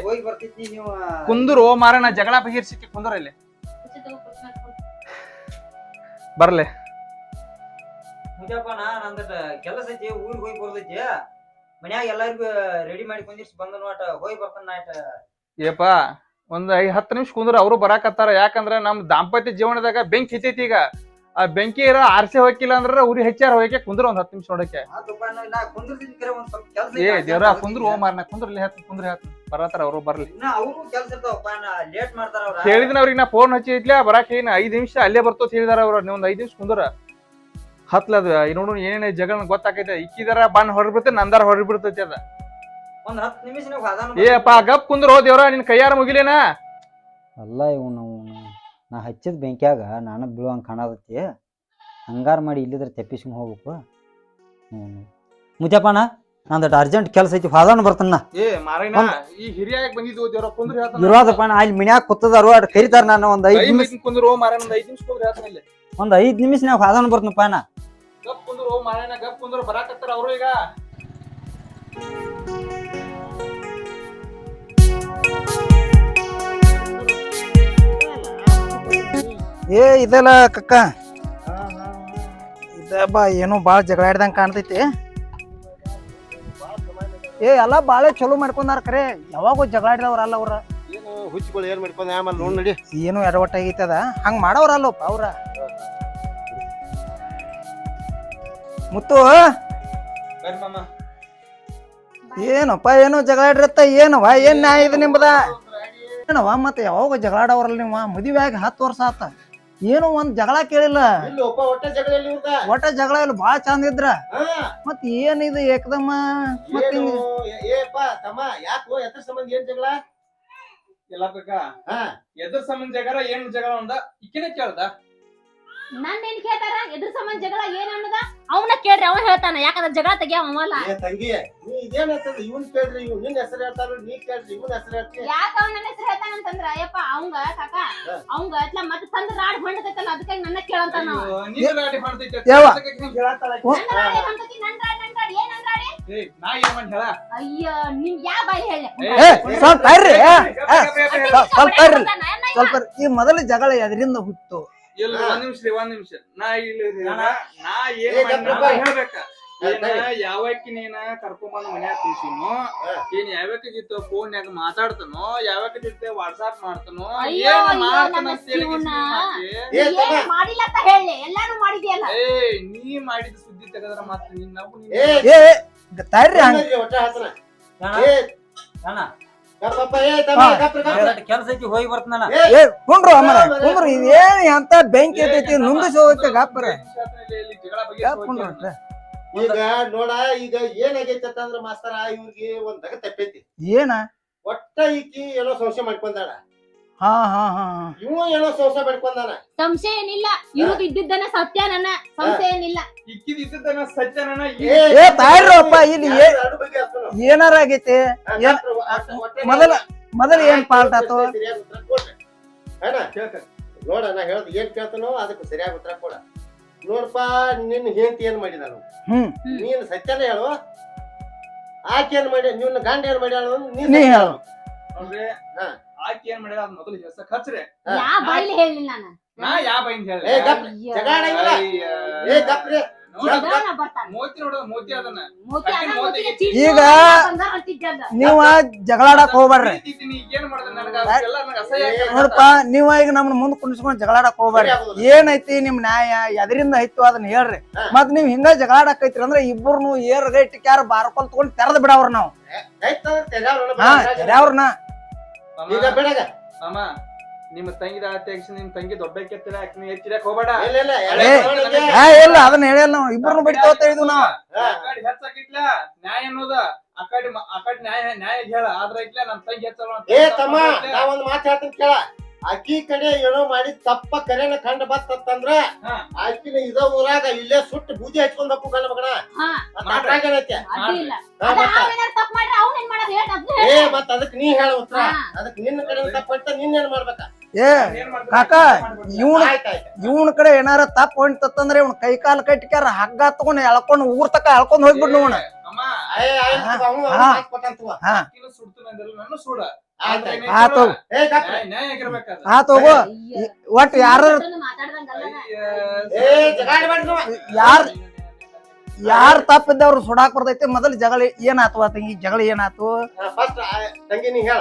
ಹೋಗಿ ಬರ್ತಿದ್ನಿ ನೀವು ಕುಂದ್ರು ಮಾರಣ ಜಗಳ ಬಹಿರ್ಸಿಕ್ಕೆ ಕುಂದ್ರ ಇಲ್ಲಿ. ಕುರ್ಚಿ ತಗೋ ಕುರ್ಚಿ ಮ್ಯಾಲ್ ಕುಂಡ್ರು. ಬರ್ಲೆ ಮುತ್ಯಪ್ಪನ ನಂದ ಕೆಲಸ ಐತಿ ಊರಿಗೆ ಹೋಗಿ ಬರ್ತೈತಿ. ಮನ್ಯಾಗ ಎಲ್ಲರಿಗೂ ರೆಡಿ ಮಾಡಿ ಕುಂದಿರ್ಸಿ ಬಂದ ನೋಟ ಹೋಗಿ ಬರ್ತಾನ ನಾಟ ಏಪ ಒಂದ್ ಐದ್ ಹತ್ತು ನಿಮಿಷ ಕುಂದ್ರ ಅವರು ಬರಾಕತ್ತಾರ. ಯಾಕಂದ್ರ ನಮ್ ದಾಂಪತ್ಯ ಜೀವನದಾಗ ಬೆಂಕಿ ಹಿತೈತಿ ಈಗ. ಆ ಬೆಂಕಿ ಇರೋ ಆರ್ಸೆ ಹೋಗಿಲ್ಲ ಅಂದ್ರ ಉರಿ ಹೆಚ್ಚಾರ ಹೋಗಕ್ಕೆ ಕುಂದ್ರ ಒಂದ್ ಹತ್ತು ನಿಮಿಷ ನೋಡಕ್ಕೆ. ಆತಪ್ಪ ಅಣ್ಣ, ನಾ ಕುಂದಿರ್ತೀನಿ ಕರೆ ಒಂದ್ ಸ್ವಲ್ಪ ಕೆಲಸ ಏ ದೇವ್ರ ಕುಂದ್ರ ಓ ಮಾರ್ನ ಕುಂದ್ರಲ್ಲಿ ಹತ್ತು ಕುಂದ್ರಿ ಹತ್ತು. ಬರತ್ತಾರ ಅವರು ಬರ್ಲಿ. ಇನ್ನ ಅವ್ರಿಗೂ ಕೆಲಸ ಇರ್ತಾವಪ್ಪ ಲೇಟ್ ಮಾಡ್ತಾರ ಅವ್ರ. ಹೇಳಿದ್ನ ಅವ್ರಿಗೆ ನಾ ಫೋನ್ ಹಚ್ಚಿದ್ಲ ಬರಾಕ್ ಏನ್ ಐದ್ ನಿಮಿಷ ಅಲ್ಲೇ ಬರ್ತೋ ಹೇಳಿದಾರ ಅವ್ರ. ನೀವ್ ಒಂದ್ ಐದ್ ನಿಮಿಷ ಕುಂದ್ರ. ಹತ್ಲದ ನೋಡು ಏನೇನು ಜಗಳ ಗೊತ್ತಾಕೈತೆ. ಇಕ್ಕಿದಾರ ಬಣ್ಣ ಹೊರಬಿಡ್ತೇನೆ ನಂದಾರ ಹೊರಬಿಡ್ತೈತಿ ಅದ. ಒಂದ್ ಹತ್ತು ನಿಮಿಷ ನೀವು ಅದಾನ ಏ ಗಪ್ ಕುಂದ್ರ ಹೋದೇವ್ರ ನಿನ್ ಕೈಯಾರ ಮುಗಿಲೇನ? ಅಲ್ಲ ಇವನು ನಾ ಹಚ್ಚಿದ ಬೆಂಕಿಯಾಗ ನಾನು ಬೀಳುವಂಗೆ ಕಾಣತೈತಿ ಹಂಗಾರ ಮಾಡಿ ಇಲ್ಲಿದ್ರೆ ತಪ್ಪಿಸ್ಕೊಂಡು ಹೋಗ್ಬೇಕು. ಹ್ಞೂ ನಂದಟ್ ಅರ್ಜೆಂಟ್ ಕೆಲಸ ಐತಿ ಹಾದಾನ ಬರ್ತಾನ ಏ ಮಾರೈನ ಈ ಹಿರಿಯಾಗ ಬಂದಿದೋ ದೇವ್ರ? ಕುಂದ್ರ ಹೇಳ್ತಾನ. ಇರೋದಪ್ಪ ನಾ ಅಲ್ಲಿ ಮನ್ಯಾಗ ಕೂತದಾರು ಅಟ್ ಕರಿತಾರ ನಾನು ಒಂದ್ ಐದ್ ನಿಮಿಷ ಕುಂದ್ರು ಒಂದ್ ಐದ್ ನಿಮಿಷ ಕುಂದ್ರ ಹೇಳ್ತಾನೆ ಇಲ್ಲಿ. ಒಂದ್ ಐದ್ ನಿಮಿಷ ನಾವು ಹಾದಾನ ಬರ್ತನಪ್ಪ ನಾ. ಗಪ್ ಕುಂದ್ರ ಗಪ್ ಕುಂದ್ರು ಬರಾಕತ್ತಾರ ಅವರು ಈಗ. ಏ ಇದೆಲ್ಲ ಕಕ್ಕ. ಇದಬ್ಬ ಬಾ ಏನೋ ಭಾಳ ಜಗಳ ಆಡ್ದಂಗೆ ಕಾಣ್ತೈತಿ. ಏ ಎಲ್ಲ ಭಾಳ ಚಲೋ ಮಾಡ್ಕೊಂಡಾರ ಕರೆ. ಯಾವಾಗೂ ಜಗಳ ಆಡಿದವ್ರ ಅಲ್ಲ ಅವ್ರ. ಏನು ಹುಚ್ಚಿಗಳು ಏನ್ ಮಾಡ್ಕೊಂಡ್ ಆಮೇಲೆ ನೋಡಿ ನಡಿ. ಏನು ಎಡವಟ್ಟಾಗೈತಿ ಅದ. ಹಂಗ ಮಾಡೋರಲ್ಲಪ್ಪ ಅವ್ರ. ಮುತ್ತು. ಏನಪ್ಪ ಏನೋ ಜಗಳಾಡಿರತ್ತ ಏನವ ಏನ್ ನ್ಯಾಯ ಇದು ನಿಂಬದ ಏನವ ಮತ್ತೆ ಯಾವಾಗ ಜಗಳಾಡವ್ರಲ್ಲ ನೀವ ಮದುವೆ ಆಗಿ ಹತ್ತು ವರ್ಷ ಆತ. ಏನು ಒಂದ್ ಜಗಳ ಕೇಳಿಲ್ಲ? ಒಟ್ಟ ಜಗಳ ಇಲ್ಲ ಬಾಳ ಚಂದ ಇದ್ರ. ಮತ್ ಮತ್ ಏನಿದು ಏಕದಮ್ಮ? ಮತ್ ಏನು? ಹಿಂಗ್- ಏ- ಏಪ್ಪ ತಮ್ಮ ಯಾಕೋ ಎದ್ರ ಸಂಬಂಧ ಏನ್ ಜಗಳ? ಎಲ್ಲ ಬೇಕ ಹಾ ಎದ್ರ ಸಂಬಂಧ ಜಗಳ ಏನ್ ಜಗಳ ಅಂದ? ಇಕ್ಕಿನ ಕೇಳ್ದ. ನನ್ನ ಏನ್ ಕೇಳ್ತಾರ ಎದ್ರ ಸಂಬಂಧ ಜಗಳ ಏನ್ ಅನ್ನದ? ಅವನ ಕೇಳ್ರಿ ಅವ ಹೇಳ್ತಾನ ಯಾಕಂದ್ರ ಜಗಳ ತೆಗಿಯವ ಅವಲ್ಲ ಏ ತಂಗಿ ನೀ ಇದೇನ್ ಇವನ್ ಕೇಳ್ರಿ ಇವ್ ನಿನ್ ಹೆಸರು ಹೇಳ್ತಾರ ನೀ ಕೇಳ್ರಿ ಇವನ್ ಹೆಸರು ಹೇಳ್ತಿ ಯಾಕ ಅವ್ನ ನನ್ನ ಹೆಸರು ಹೇಳ್ತಾನಂತಂದ್ರ ಅಯ್ಯಪ್ಪ ಅವಂಗ ಕಾಕ ಅವಂಗ ಅತ್ಲ ಮತ್ತೆ ತಂದ ರಾಡ್ ಹೊಂಡತೈತಲ್ಲ ಅದಕ್ಕೆ ನನ್ನ ಕೇಳಂತಾನ ನಾವು ನೀನ್ ರಾಡಿ ಮಾಡ್ತೈತೆ ಯಾವ? ಅದಕ್ಕೆ ಹಿಂಗ್ ಹೇಳತ್ತಾಳ ಆಕಿ. ನನ್ನ ರಾಡ್ ಏನ್ ಹೊಂಟತಿ? ನನ್ ರಾಡ್ ನನ್ ಏನ್ ನನ್ ರಾಡ್ ಏ, ನಾ ಏನ್ ಮಾಡಿ ಹೇಳ ಅಯ್ಯ ನಿನ್ ಯಾ ಬಾಯಿ ಹೇಳ ಏ ಸ್ವಲ್ಪ ಇರ್ರಿ ಏ, ಏ, ಸ್ವಲ್ಪ ಇರ್ರಿ ಸ್ವಲ್ಪ ಸ್ವಲ್ಪ ಈ ಮೊದಲ ಜಗಳ ಎದರಿಂದ ಹುಟ್ಟು ಇಲ್ಲ ಒಂದ್ ನಿಮಿಷ ರೀ ಒಂದ್ ನಿಮಿಷ. ನಾ ಇಲ್ಲಿ. ನಾ- ಏನ್. ಹೇಳ್ಬೇಕ. ಏನ ಯಾವಕ್ಕಿ ನೀನ ಕರ್ಕೊಂಬಂದ್ ಮನ್ಯಾಗ ಕೂಸಿನೋ ಏನ್ ಯಾವಕ್ಕ ಜೊತೆ ಫೋನ್ಯಾಗ ಮಾತಾಡ್ತಾನೋ ಯಾವಕ್ಕ ಜೊತೆ ವಾಟ್ಸಾಪ್ ಮಾಡ್ತಾನೋ ಏನ್ ಮಾಡ್ತಾನ ನನ್ನ ಅಂತ ಹೇಳಿ ಶಿವನ. ಏ ತಮ್ಮ. ಏನ್ ಮಾಡಿಲ್ಲ ಅಂತ ಹೇಳಿ ಎಲ್ಲಾನು ಮಾಡಿದ್ಯಲ್ಲ. ಏ ನೀ ಮಾಡಿದ ಸುದ್ದಿ ತೆಗದ್ರ ಮಾತ್ರ ನಿನ್ ನಾವು ಏ ಏ ತರ್ರಿ ಹಂಗ. ಏ ಕುಂಡ್ರು ಅಮ್ಮರ ಕುಂಡ್ರು ಇದೇನ್ ಅಂತ ಬೆಂಕಿ ಐತೈತಿ ನುಂಗಿಸಿ ಹೋಗತ್ತೆ ಗಾಪರ ಜಗಳ ಬಗ್ಗೆ ಗಾಪ್ ಕುಂಡ್ರು ಈಗ ನೋಡ ಈಗ ಏನಾಗೈತಿ ಅಂತಂದ್ರ ಮಾಸ್ತರ ಇವ್ರಿಗೆ ಒಂದ್ ದಗ ತಪ್ಪೈತಿ. ಏನ? ಒಟ್ಟ ಈಕಿ ಏನೋ ಸಂಶಯ ಮಾಡ್ಕೊಂಡಾಳ. ಹಾ ಹಾ ಹಾ ಇವ ಏನೋ ಸೋಸ ಮಾಡ್ಕೊಂಡಾನ ಸಂಶಯ ಏನಿಲ್ಲ ಇರುದ್ ಇದ್ದಿದ್ದನ ಸತ್ಯ ನನ್ನ ಸಂಶಯ ಏನಿಲ್ಲ. ಇಕ್ಕಿದ ಸತ್ಯ ನನ್ನ ಏ ಅಪ್ಪ ಇಲ್ಲಿ. ಏನಾರ ಆಗೈತಿ? ಮೊದಲ ಮೊದಲ ಏನ್ ಪಾಲ್ಟ್ ಆತು? ನೋಡ ನಾ ಹೇಳ್ದ ಏನ್ ಕೇಳ್ತಾನೋ ಅದಕ್ಕೆ ಸರಿಯಾಗಿ ಉತ್ತರ ಕೊಡ. ನೋಡಪ್ಪ ನಿನ್ನ ಹೆಂಡತಿ ಏನ್ ಮಾಡಿದಾನು ಹ್ಮ್. ನೀನ್ ಸತ್ಯನ ಹೇಳು. ಆಕೆ ಏನ್ ಮಾಡಿ ನಿನ್ನ ಗಂಡ ಏನ್ ಮಾಡ್ಯಾಳು? ನೀನ್ ನೀ ಹೇಳು. ಹಾ. ಆಕಿ ಏನ್ ಮಾಡ್ಯಾಳ ಅದ್ ಮೊದಲು ಹೆಸರು ಹಚ್ರಿ ಹಾ. ಯಾ ಬಾಯ್ಲಿ ಹೇಳಿಲ್ಲ ನಾನು. ನಾ ಯಾ ಬೈಂದ್ ಹೇಳ ಏ ಗಪ್ ಜಗ ಆಡಂಗಿಲ್ಲ ಏ ಗಪ್ರಿ ನಿಧಾನ ಬರ್ತಾನೆ. ಮೋತಿ ನೋಡೋದು ಮೋತಿ ಅದನ್ನ. ಮೋತಿ ಅದ ಮೋತಿಗೆ ಮೋತಿಗೆ ಚೀಟಿ ಈಗ- ಬಂಗಾರ ಅಂತಿದ್ಯಲ್ಲ. ನೀವ ಜಗಳಾಡಕ್ ಹೋಗ್ಬೇಡ್ರಿ ಪ್ರೀತಿ ನೀ ಏನ್ ಮಾಡ್ದೆ ನನಗ? ಅದೆಲ್ಲ ನನಗ ಅಸಹ್ಯ ಆಗ್ತದೆ. ನೋಡಪ್ಪ ನೀವ ಈಗ ನಮ್ನ ಮುಂದ್ ಕುಂಡಿಸ್ಕೊಂಡು ಜಗಳಾಡಕ್ ಹೋಗ್ಬ್ಯಾಡ್ರಿ. ಏನೈತಿ ನಿಮ್ ನ್ಯಾಯ? ಎದರಿಂದ ಐತು ಅದನ್ನ ಹೇಳ್ರಿ. ಮತ್ ನೀವ್ ಹಿಂಗ ಜಗಳಾಡಕೈತ್ರಿ ಅಂದ್ರೆ ಇಬ್ಬರ್ನು ಏರ್ ಗೈಟ್ ಕ್ಯಾರ ಬಾರ್ಕೊಲ್ ತಗೊಂಡ್ ತೆರೆದ್ ಬಿಡವ್ರ ನಾವ್. ಹಾ ತೆರ್ಯಾವ್ರನ್ನ. ಈಗ ಬಿಡಗ ಮಾಮ ನಿಮ್ಮ ತಂಗಿದ ತೆಗ್ಸಿ ನಿಮ್ ತಂಗಿ ದೊಡ್ಡ ಕೆತ್ತಿರ ಆಕಿನ ಎತ್ತಿರಕ್ ಹೋಗ್ಬೇಡ. ಇಲ್ಲ ಇಲ್ಲ ಏ, ಇಲ್ಲ ಅದನ್ನ ಹೇಳಿಲ್ಲ ನಾವು ಇಬ್ಬರನ್ನು ಬಡಿತಾವತ್ತ ಹೇಳಿದ್ವು ನಾವ್. ಹಾ. ಆಕಡೆ ಹೆಚ್ಚಾಗಿಟ್ಲ ನ್ಯಾಯ ಅನ್ನೋದ ಆಕಡೆ ಮ- ಆಕಡೆ ನ್ಯಾಯ ನ್ಯಾಯ ಹೇಳ. ಆದ್ರ ಇಟ್ಲ ನಮ್ ತಂಗಿ ಹೆಚ್ಚಲ್ಲ ಏ ತಮ್ಮ ನಾ ಒಂದ್ ಮಾತು ಹೇಳ್ತೀನಿ ಕೇಳ. ಅಕ್ಕಿ ಕಡೆ ಏನೋ ಮಾಡಿ ತಪ್ಪ ಕರೆನ ಕಂಡ ಬತ್ತಂದ್ರ ಅಕ್ಕಿನ ಆಕಿನ ಇದ ಊರಾಗ ಇಲ್ಲೇ ಸುಟ್ಟು ಬೂದಿ ಹಚ್ಕೊಂಡ್ ಹಕ್ಕು ಏನೈತೆ? ಹೇಳ್ ಅದ್ನ ಏ ಮತ್ ಮತ್ತ ಅದಕ್ ನೀ ಹೇಳ ಉತ್ತರ. ಅದಕ್ ನಿನ್ನ ಕಡೆ ತಪ್ಪ ಅಂತ ನಿನ್ ಏನ್ ಮಾಡ್ಬೇಕ? ಏ ಕಾಕ ಇವ್ನ ಇವನ್ ಕಡೆ ಏನಾರ ತಪ್ಪ ಹೊಂಟತ್ತಂದ್ರೆ ಇವ್ನ ಕೈ ಕಾಲು ಕಟ್ಟಿಕ್ಯಾರ ಹಗ್ಗ ತಗೊಂಡ್ ಎಳ್ಕೊಂಡ್ ಊರ್ ತಕ ಎಳ್ಕೊಂಡ್ ಹೋಗ್ಬಿಡ್ ನೋಣ ಸುಡ್ತೀನಿ ಸುಡ. ಆಯ್ತಾಯ್ತು. ತಗೋ. ಒಟ್ ಯಾರ ನೀವು. ಯಾರ್ ಯಾರ್ ತಪ್ಪಿದ್ದವ್ರು ಸುಡಾಕ್ ಬರ್ತೈತಿ. ಮೊದಲು ಜಗಳ ಏನಾತು ಆ ತಂಗಿ? ಜಗಳ ಏನಾತು? ಹಾ, ತಂಗಿ ನೀ ಹೇಳ.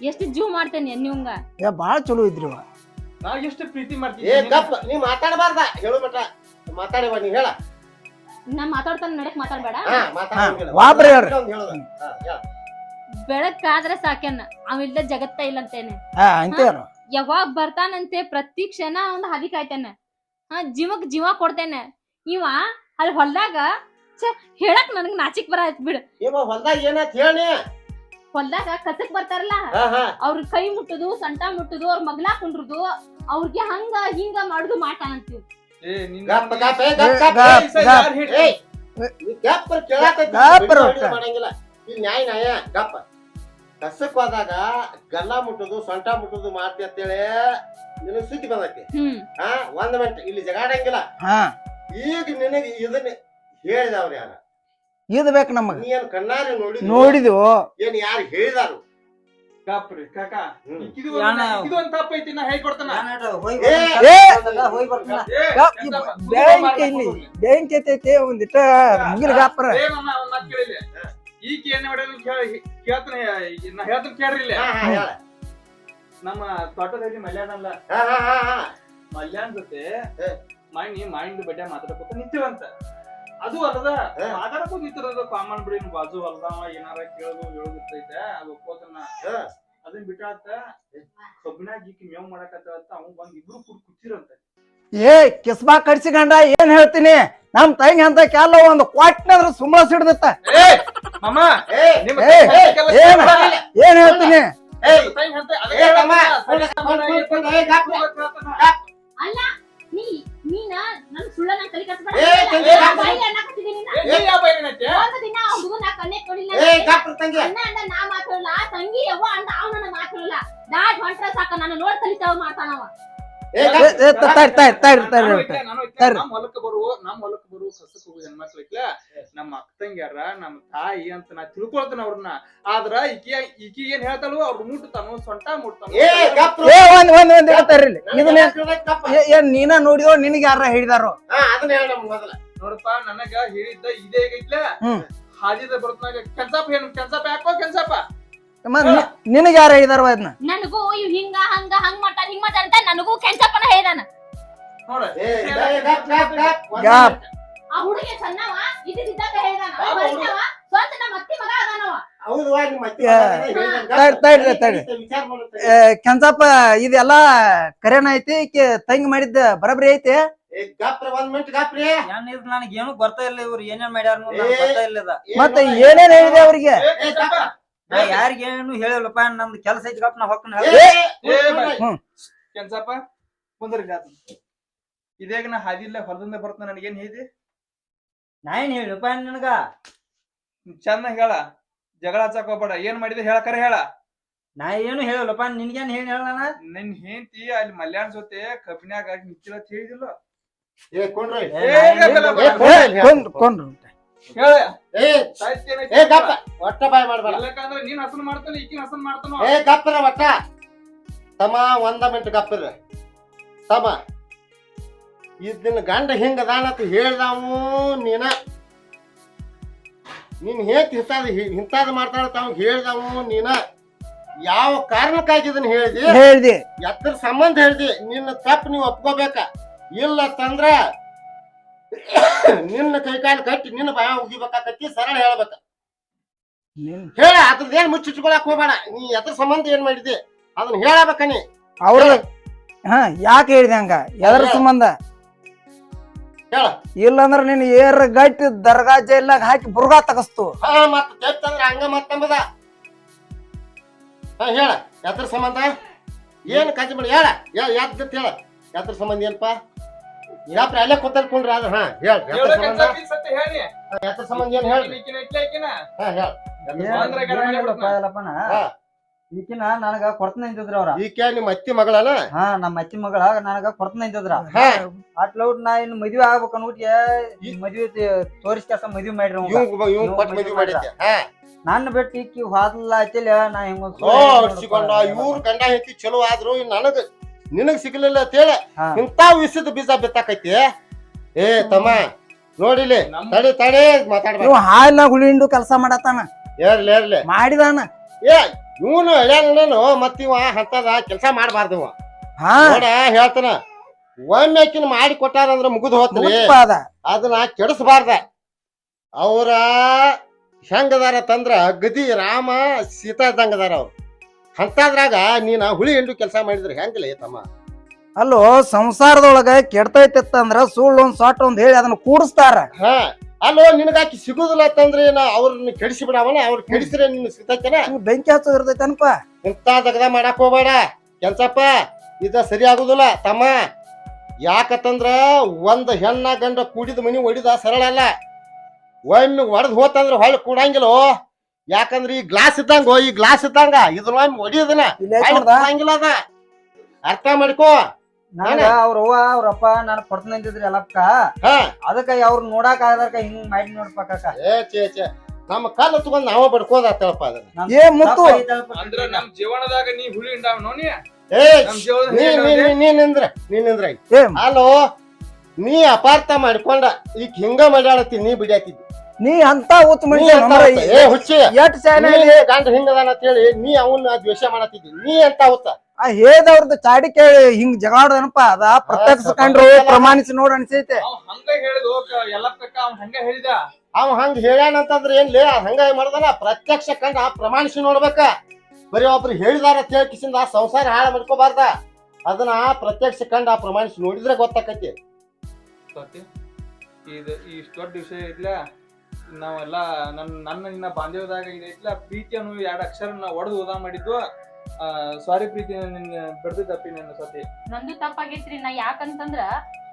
ಎಷ್ಟು ಜೀವ ಮಾಡ್ತೇನೆ ನೀವಂಗ ಏ ಬಾಳ ಚಲೋ ಇದ್ರಿ ಇವ. ನಾ ಎಷ್ಟು ಪ್ರೀತಿ ಏ ಮಾಡ್ತೀನಿ ನೀ ಮಾತಾಡಬಾರ್ದ. ಹೇಳು ಮಟ ಮಾತಾಡಿ ನೀ ಹೇಳ. ನಾ ಮಾತಾಡ್ತಾನೆ ನಡಕ್ ಮಾತಾಡ್ಬೇಡ. ಹಾ. ವಾಬ್ರಿ ಹೇಳ್ರಿ. ಬೆಳಕಾದ್ರೆ ಸಾಕೇನ ಅವಿಲ್ದ ಜಗತ್ತ ಇಲ್ಲಂತೇನೆ. ಹಾ ಅಂತೇನು ಯಾವಾಗ ಬರ್ತಾನಂತೆ ಪ್ರತಿ ಕ್ಷಣ ಒಂದು ಹದಿ ಕಾಯ್ತೇನೆ. ಹಾ ಜೀವಕ್ ಜೀವ ಕೊಡ್ತೇನೆ. ಇವ ಅಲ್ಲಿ ಹೊಲ್ದಾಗ ಛೆ ಹೇಳಕ್ ನನಗ್ ನಾಚಿಕ್ ಬರ ಬಿಡು. ಇವ ಹೊಲ್ದಾಗ ಏನಾತ್ ಹೇಳಿ? ಹೊಲ್ದಾಗ ಕಸಕ್ ಬರ್ತಾರಲ್ಲ? ಹಾ ಹಾ. ಅವ್ರ ಕೈ ಮುಟ್ಟುದು ಸಂಟ ಮುಟ್ಟುದು ಅವ್ರ ಮಗ್ಲಾ ಕುಂಡ್ರುದು ಅವ್ರಿಗೆ ಹಂಗ ಹಿಂಗ ಮಾಡುದು ನಿನ್ನ ಗಪ್ಪ ಗಪ್ಪ ಏ ಏ, ಗಪ್ಪ ಗಪ್ಪ ಗಪ್, ಗಪ್. ಹಿಡ್ದು? ಏಯ್ ನೀ ಗಪ್ಪ ಕೇಳಾತೈತಿ ಗಪ್ಪ ಬಿಡು ರೊಕ್ಕ. ಹೊಡಿದು ಮಾಡಂಗಿಲ್ಲ. ಇಲ್ಲಿ ನ್ಯಾಯ ನ್ಯಾಯ ಗಪ್ಪ. ಕಸಕ್ ಹೋದಾಗ ಗಲ್ಲ ಮುಟ್ಟೋದು ಸೊಂಟ ಮುಟ್ಟುದು ಮಾಡ್ತಿ ಅಂತೇಳಿ ನಿನಗ್ ಸುದ್ದಿ ಬಂದೈತಿ. ಹ್ಮ್. ಹಾ ಒಂದ್ ಮಿನಿಟ್ ಇಲ್ಲಿ ಜಗಾಡಂಗಿಲ್ಲ ಹಾ. ಈಗ ನಿನಗೆ ಇದನ್ನ ಹೇಳಿದವ್ರು ಯಾರ? ಇದ್ ಬೇಕು ನಮಗ. ನೀ ಏನ್ ಕಣ್ಣಾರೆ ನೋಡಿ ನೋಡಿದ್ವು ಏನ್ ಯಾರು ಹೇಳಿದಾರು? ಕಾಪ್ರಿ ಕಾಕ. ಇದು ಇದು ಒಂದು ನಾ ಹೇಳ್ಕೊಡ್ತಾನ ಯಾ- ಈ ಬ್ಯಾಂಕ್ ಇಲ್ಲಿ. ಬ್ಯಾಂಕ್ ಐತೈತಿ ಒಂದಿಟ್ಟ ಮುಗಿಲ್ ಗಾಪ್ರ. ಏ ಮಾಮ, ಒಂದ್ ಮಾತ್ ಕೇಳಿಲ್ಲಿ. ಈಕಿ ಏನ್ ಮಾಡ್ಯಾಳ ಕೇಳಿ ಕೇಳ್ತಾನೆ ನಾ ಹೇಳ್ತಾನೆ ಕೇಳ್ರಿ ಇಲ್ಲಿ. ಹಾ ಹಾ ನಮ್ಮ ತೋಟದಲ್ಲಿ ಮಲ್ಯಾನಲ್ಲ ಅಲ್ಲ. ಹಾ ಹಾ ಹಾ ಮಲ್ಯಾನ್ ಜೊತೆ. ಮೈನಿ ಮೈಂಡ್ ಬಡ್ಡೆ ಮಾತಾಡಕೋತ ನಿಂತಿವಂತ ಅದು ಅಲ್ಲದ ಹೇ. ಮಾತಾಡಕೋತ ನಿಂತಿರೋದು ಕಾಮನ್ ಬಿಡಿ ಬಾಜು ಅಲ್ದಾವ ಏನಾರ ಕೇಳೋದು ಹೇಳೋದಿರ್ತೈತೆ ಅದು ಒಪ್ಕೋತನ ಅದನ್ನ ಅದನ್ ಬಿಟ್ಟಾತ ಕಬ್ಬಿನಾಗ ಈಕಿ ಮೇವ್ ಮಾಡಕತ್ತ ಅಂತ ಅವ್ನು ಬಂದ್ ಇಬ್ರು ಕುಡ್ ಕುಚ್ಚಿರಂತ ಏ ಕಿಸ್ಬಾ ಗಂಡ ಏನ್ ಹೇಳ್ತೀನಿ ನಮ್ ತಂಗಿ ಅಂತ ಕೆಲ ಒಂದು ಕ್ವಾಟ್ನಾದ್ರು ಸುಮ್ಮಳ ಸಿಡ್ದತ್ತ ಏನ್? ಹೇಳ್ತೀನಿ. ಅಲ್ಲ ನೀ ನೀನ ನನ್ ಕಲಿ ನಾ? ಒಂದು ದಿನ ಆ ಕಣ್ಣೆ ಕೊಡಿಲ್ಲ ಏ ತಂಗಿ ಅಣ್ಣ ನಾ ಮಾತಾಡಲ್ಲ ತಂಗಿ ಯವ್ವ ಮಾತಾಡಲ್ಲ ದಾಟ್ ಹೊಂಟ್ರ ಸಾಕ ನಾನು ನೋಡ್ ಕಲಿತಾವ ಮಾಡ್ತಾನವ ನಮ್ ಬರುವ ಬರುವ ಇಟ್ಲೆ, ನಮ್ಮ ಅಕ್ಕ ತಂಗ್ಯಾರ ನಮ್ಮ ತಾಯಿ ಅಂತ ನಾ ತಿಳ್ಕೊಳ್ತೇನೆ ಅವ್ರನ್ನ. ಆದ್ರ ಈಕಿ ಈಕಿ ಏನ್ ಹೇಳ್ತಾಳು ಅವ್ರ ಮುಟ್ತಾನು ಸೊಂಟ ಮುಟ್ತಾನು. ಏ ಗಪ್ಪ ಏ ಒಂದ್ ಒಂದ್ ಒಂದ್ ಹೇಳ್ತಾರ್ರಿ ಇದನ್ನ ಗಪ್ಪ ಏ- ಏನ್ ನೀನ ನೋಡಿದೋ ನಿನಗೆ ಯಾರ ಹೇಳಿದಾರೋ? ಹಾ ಅದನ್ನ ಹೇಳ ಮೊದಲ. ನೋಡಪ್ಪ ನನಗ ಹೇಳಿದ್ದ ಇದೇ ಆಗೈತ್ಲ. ಹಾಜಿದ ಹಾದಿದ ಬರ್ತನಾಗ ಕೆಲ್ಸಪ್ಪ ಏನು ಕೆಲ್ಸಪ್ಪ ಯಾಕೋ ಕೆಲ್ಸಪ್ಪ ನಿನಗ್ ಯಾರು ಹೇಳಿದಾರವ ಇದನ್ನ ನನಗೂ ಇವ್ ಹಿಂಗ ಹಂಗ ಹಂಗ್ ಮಾಡ್ತಾನ ಹಿಂಗ ಮಾಡ್ತಾನ ಅಂತ ನನಗೂ ಕೆಂಚಪ್ಪನ ಹೇಳಿದಾನ. ಆ ಹುಡುಗಿ ಸಣ್ಣವ ಇದ್ದಿದ್ದಾಗ ಅವ ಸ್ವಂತ ನಮ್ಮ ಅತ್ತಿ ಮಗ ಅದಾನವ. ತಡ್- ತಡ್ರಿ, ತಡ್ರಿ. ಏ, ಕೆಂಚಪ್ಪ ಇದೆಲ್ಲ ಕರೆನ ಐತಿ ಈಕಿ ತಂಗಿ ಮಾಡಿದ್ದ ಬರಬ್ರಿ ಐತಿ. ಏ, ಗಪ್ರಿ ಒಂದ್ ಮಿನಿಟ್ ಗಪ್ರಿ. ಏನ್ ಇದು ನನಗೆ ಏನು ಗೊತ್ತಾ ಇಲ್ಲ ಇವ್ರು ಏನೇನ್ ಮಾಡ್ಯಾರ. ಗೊತ್ತಾ ಇಲ್ಲ. ಮತ್ತೆ ಏನೇನ್ ಹೇಳಿದೆ ಅವ್ರಿಗೆ. ನಾ ಯಾರಿಗೇನು ಹೇಳಿಲ್ಲಪ್ಪ ನಂದು ಕೆಲಸ ಐತಿ ಕಪ್ಪ ನಾ ಹೊಕ್ಕನ. ಕೆಲ್ಸಪ್ಪ ಕುಂದ್ರಿ ಆತ ಇದೇಗ ನಾ ಹಾದಿಲ್ಲ ಹೊರದಿಂದ ಬರ್ತಾನ ನನಗೇನ್ ಹೇಳಿದಿ ನಾ ಏನ್ ಹೇಳಿಪ್ಪ ನನಗ? ಚಂದ ಹೇಳ ಜಗಳ ಹಚ್ಚಕ್ ಹೋಗ್ಬೇಡ. ಏನ್ ಮಾಡಿದೆ ಹೇಳಕರ ಹೇಳ. ನಾ ಏನು ಹೇಳಲ್ಲಪ್ಪ ನಿನ್ಗೇನ್ ಹೇಳಿ ಹೇಳ ನಿನ್? ಹೆಂಡತಿ ಅಲ್ಲಿ ಮಲ್ಯಾಣ ಜೊತೆ ಕಬ್ಬಿನ್ಯಾಗ ನಿಂತಿಲ್ಲ ಅಂತ ಹೇಳಿದಿಲ್ಲ. ಏ. ಕೊಂಡ್ರು. ಕೊಂಡ್ರು ಹೇಳ. ಏ, ಏ, ಗಪ್ಪ. ಒಟ್ಟ ಬಾಯ್ ಮಾಡ್ಬೇಡ. ಇಲ್ಲಕಂದ್ರ ನೀನ್ ಹಸನ್ ಮಾಡ್ತಾನೆ ಈಕಿನ ಹಸನ್ ಮಾಡ್ತಾನೋ? ಏ ಗಪ್ಪರ ಒಟ್ಟ. ತಮ್ಮ ಒಂದ ಮಿನಿಟ್ ಗಪ್ಪರ ತಮ್ಮ ಇದನ್ನ ಗಂಡ ಹಿಂಗ ಅದಾನಂತ ಹೇಳ್ದಾವು ನೀನ? ನೀನ್ ಹೇತ್ ಹಿಂತಾದ ಹಿಂತಾದ ಮಾಡ್ತಾಳ ತಾವ್ ಹೇಳ್ದಾವು ನೀನ? ಯಾವ ಕಾರಣಕ್ಕಾಗಿ ಇದನ್ನ ಹೇಳ್ದಿ? ಹೇಳ್ದಿ. ಎತ್ತರ ಸಂಬಂಧ ಹೇಳ್ದಿ. ನಿನ್ನ ತಪ್ಪು ನೀವು ಒಪ್ಕೋಬೇಕ. ಇಲ್ಲ ತಂದ್ರ ನಿನ್ನ ಕೈಕಾಲು ಕಟ್ಟಿ ನಿನ್ನ ಬಾಯ ಉಗಿಬೇಕಾಕತಿ ಸರಳ ಹೇಳ್ಬೇಕ. ಹೇಳ ಅದ್ರದ್ದು ಏನ್ ಮುಚ್ಚಿಟ್ಕೊಳಕ್ ಹೋಗ್ಬೇಡ. ನೀ ಎದ್ರ ಸಂಬಂಧ ಏನ್ ಮಾಡಿದಿ? ಅದನ್ನ ಹೇಳಬೇಕ ನೀ. ಅವ್ರ ಹಾ ಯಾಕೆ ಹೇಳಿದೆ ಹಂಗ? ಎದ್ರ ಸಂಬಂಧ? ಹೇಳ. ಇಲ್ಲಂದ್ರ ನೀನ್ ಏರ್ ಗಟ್ಟಿ ದರ್ಗಾ ಜೈಲಾಗ ಹಾಕಿ ಬುರ್ಗಾ ತಗಸ್ತು. ಹಾ ಮತ್ತ ಹಂಗ ಮತ್ತಂಬದ. ಹಾ ಹೇಳ ಎದ್ರ ಸಂಬಂಧ? ಏನ್ ಕಾಜಿ ಮಾಡಿ ಹೇಳ ಎದ್ದ ಹೇಳ. ಎದ್ರ ಸಂಬಂಧ ಏನಪ್ಪ ಯಾಪ್ರ ಅಲ್ಲೇ ಹಾ ಸಂಬಂಧ? ಸತ್ಯ ಹೇಳಿ. ಸಂಬಂಧ ಏನ್ ಹೇಳ್ರಿ ಈಕಿನ ಇಟ್ಲ ಹಾ ಹೇಳ. ನನಗ ಕೊರತ ಅಂತಿದ್ರ ಅವ್ರ. ಈಕೆ ನಿಮ್ಮ ಅತ್ತಿ ಮಗಳನ ಹಾ ನಮ್ಮ ಅತ್ತಿ ಮಗಳ ನನಗ ಕೊರತ ನಿಂತಿದ್ರ ಹಾ. ಅಟ್ಲೌಟ್ ನಾ ಇನ್ ಮದ್ವೆ ಆಗ್ಬೇಕು ಅನ್ಬಿಟ್ಟು ಮದ್ವೆ ತೋರಿಸ್ ಕೆಲಸ ಮದ್ವೆ ಮಾಡ್ರಿ ನನ್ನ ಬಿಟ್ಟು ಈಕಿ ಹಾದಲ್ಲ ಆಯ್ತಿಲ್ಲ ನಾ ಹೆಂಗ ಇವ್ರ ಗಂಡ ಹೆಂಡತಿ ಚಲೋ ಆದ್ರು ನನಗ ನಿನಗ್ ಸಿಗ್ಲಿಲ್ಲ ಅಂತ ಹೇಳಿ ಇಂತ ವಿಷದ ಬೀಜ ಬಿತ್ತಾಕೈತಿ. ಏ ತಮ್ಮ ನೋಡಿಲಿ ತಡೆ ತಡಿ ತಡಿ ಮಾತಾಡ್ಬೇಡ. ಇವ್ ಹಾಲ್ನಾಗ ಹುಳಿ ಹಿಂಡು ಕೆಲಸ ಮಾಡತ್ತಾನ? ಏರ್ಲಿ ಏರ್ಲಿ. ಮಾಡಿದಾನ? ಏ ಇವನು ಹೇಳ್ಯಾನು ಮತ್ತಿವ ಅಂತದ ಕೆಲಸ ಮಾಡಬಾರ್ದು ನೋಡ ಹೇಳ್ತಾನ. ಒಮ್ಮೆ ಆಕಿನ ಮಾಡಿ ಕೊಟ್ಟಾರಂದ್ರ ಮುಗಿದು ಹೋತ್ರಿ. ಅದನ್ನ ಕೆಡಿಸಬಾರ್ದ. ಅವ್ರ ಹೆಂಗದಾರ ತಂದ್ರ ಗದಿ ರಾಮ ಸೀತಾ ಇದ್ದಂಗ ಅದಾರ ಅವ್ರು. ಅಂತದ್ರಾಗ ನೀನ ಹುಳಿ ಹಿಂಡು ಕೆಲಸ ಮಾಡಿದ್ರೆ ಹೆಂಗಿಲ್ಲ ತಮ್ಮ? ಅಲ್ಲೋ ಸಂಸಾರದೊಳಗ ಕೆಡ್ತೈತಿತ್ತಂದ್ರ ಸುಳ್ಳು ಒಂದ್ ಸಾಟ್ ಒಂದ್ ಹೇಳಿ ಅದನ್ನ ಕೂಡಿಸ್ತಾರ. ಹಾ ಅಲ್ಲೋ ನಿನಗಾಕಿ ಸಿಗುದಿಲ್ಲ ಅಂತಂದ್ರೆ ಏನ ಅವ್ರನ್ನ ಕೆಡಿಸಿ ಬಿಡವನ ಅವ್ರ ಕೆಡಿಸಿದ್ರೆ ನಿನ್ ಸಿಗ್ತೈತೇನ? ಬೆಂಕಿ ಹಚ್ಚೋದ್ ಇಂತ ದಗದ ಮಾಡಕ್ ಹೋಗ್ಬೇಡ. ಕೆಲ್ಸಪ್ಪ ಇದ ಸರಿ ಆಗುದಿಲ್ಲ. ತಮ್ಮ ಯಾಕತ್ತಂದ್ರ ಒಂದ್ ಹೆಣ್ಣ ಗಂಡ ಕೂಡಿದ ಮನಿ ಒಡಿದ ಸರಳ ಅಲ್ಲ. ಒಮ್ಮೆ ಒಡೆದ್ ಹೋತಂದ್ರೆ ಹೊಳ್ಳಿ ಕೂಡಂಗಿಲ್ಲ. ಯಾಕಂದ್ರ ಈ ಗ್ಲಾಸ್ ಇದ್ದಂಗ ಈ ಗ್ಲಾಸ್ ಇದ್ದಂಗ ಇದ್ರ ಒಮ್ಮೆ ಒಡಿಯೋದನ ಇಲ್ಲೇ ಹೊಳ್ಳಿ ನೋಡ್ದ? ಕೂಡಂಗಿಲ್ಲ ಅದ. ಅರ್ಥ ಮಾಡ್ಕೋ. ನನಗ ಅವ್ರ ಅವ್ವ ಅವ್ರಪ್ಪ ನಾನು ಕೊಡ್ತಾನೆ ಅಂತಿದ್ರಿ ಅಲ್ಲಪ್ಪ ಹಾ. ಅದಕ್ಕ ಅವ್ರ ನೋಡಾಕ ಆಗದಕ್ಕ ಹಿಂಗ್ ಮಾಡಿ ನೋಡ್ಪಕ್ಕ ಏ ಚೇ ಚೇ ನಮ್ಮ ಕಾಲ ತಗೊಂಡ್ ನಾವ ಬಡ್ಕೋದಾತಳಪ್ಪ ಅದನ್ನ. ಏ ಮುತ್ತು. ಅಂದ್ರ ನಮ್ ಜೀವನದಾಗ ನೀ ಹುಳಿ ಹಿಂಡಾವ್ ನೋನಿ ಏ ನಮ್ ಜೀವನದಾಗ ನೀ ನೀ- ನೀ. ನೀ- ನೀ ನಿಂದ್ರ ನೀ ನಿಂದ್ರ. ಏ. ಹಲೋ ನೀ ಅಪಾರ್ಥ ಮಾಡ್ಕೊಂಡ ಈಗ ಹಿಂಗ ಮಾಡ್ಯಾಳತ್ತಿ ನೀ ಬಿಡ್ಯಾತಿದ್ದಿ. ನೀ ಅಂತ ಊತ್ ಮನುಷ್ಯ ಏ ಹುಚ್ಚಿ. ಎಟ್ ಚಾನ ನೀ ಗಂಡ ಹಿಂಗದಾನ ಅಂತ ಹೇಳಿ ನೀ ಅವನ್ನ ದ್ವೇಷ ಮಾಡತ್ತಿದ್ದಿ ನೀ ಅಂತ ಆ ಚಾಡಿ ಕೇಳಿ ಹಿಂಗ್ ಜಗಾಡೋದನಪ್ಪ ಅದ ಪ್ರತ್ಯಕ್ಷ ಕಂಡ್ರು ಪ್ರಮಾಣಿಸಿ ನೋಡ್ ಅನ್ಸೈತೆ. ಅವ್ ಹಂಗ ಹೇಳ್ಯಾನಂತಂದ್ರ ಹಂಗ ಹೇಳಿದ. ಅವ ಹಂಗ ಹೇಳ್ಯಾನ ಅಂತಂದ್ರ ಏನ್ಲಿ ಹಂಗ ಮಾಡ್ದನ? ಪ್ರತ್ಯಕ್ಷ ಕಂಡ ಪ್ರಮಾಣಿಸಿ ನೋಡ್ಬೇಕ. ಬರೀ ಒಬ್ರು ಹೇಳಿದಾರ ಅಂತ ಹೇಳಿ ಕಿಸಿಂದ ಸಂಸಾರ ಹಾಳು ಮಾಡ್ಕೋಬಾರ್ದ. ಅದನ್ನ ಪ್ರತ್ಯಕ್ಷ ಕಂಡ ಪ್ರಮಾಣಿಸಿ ನೋಡಿದ್ರೆ ಗೊತ್ತಾಕತಿ. ಸತ್ಯ ಇದು ಇಷ್ಟು ದೊಡ್ಡ ವಿಷಯ ಐತ್ಲ ನಾವೆಲ್ಲ ನನ್ನ ನನ್ನ ನಿನ್ನ ಬಾಂಧವ್ಯದಾಗ ಇದೈತಿಲ್ಲ ಪ್ರೀತಿಯನ್ನು ಎರಡು ಅಕ್ಷರ ನಾ ಒಡೆದು ಓದಾ ಮಾಡಿದ್ದು. ಸಾರಿ ಪ್ರೀತಿ ನಿನ್ನ ಬೆಳೆದು ತಪ್ಪಿ ನನ್ನ ಸತಿ. ನಂದು ತಪ್ಪಾಗೈತ್ರಿ ನಾ ಯಾಕಂತಂದ್ರ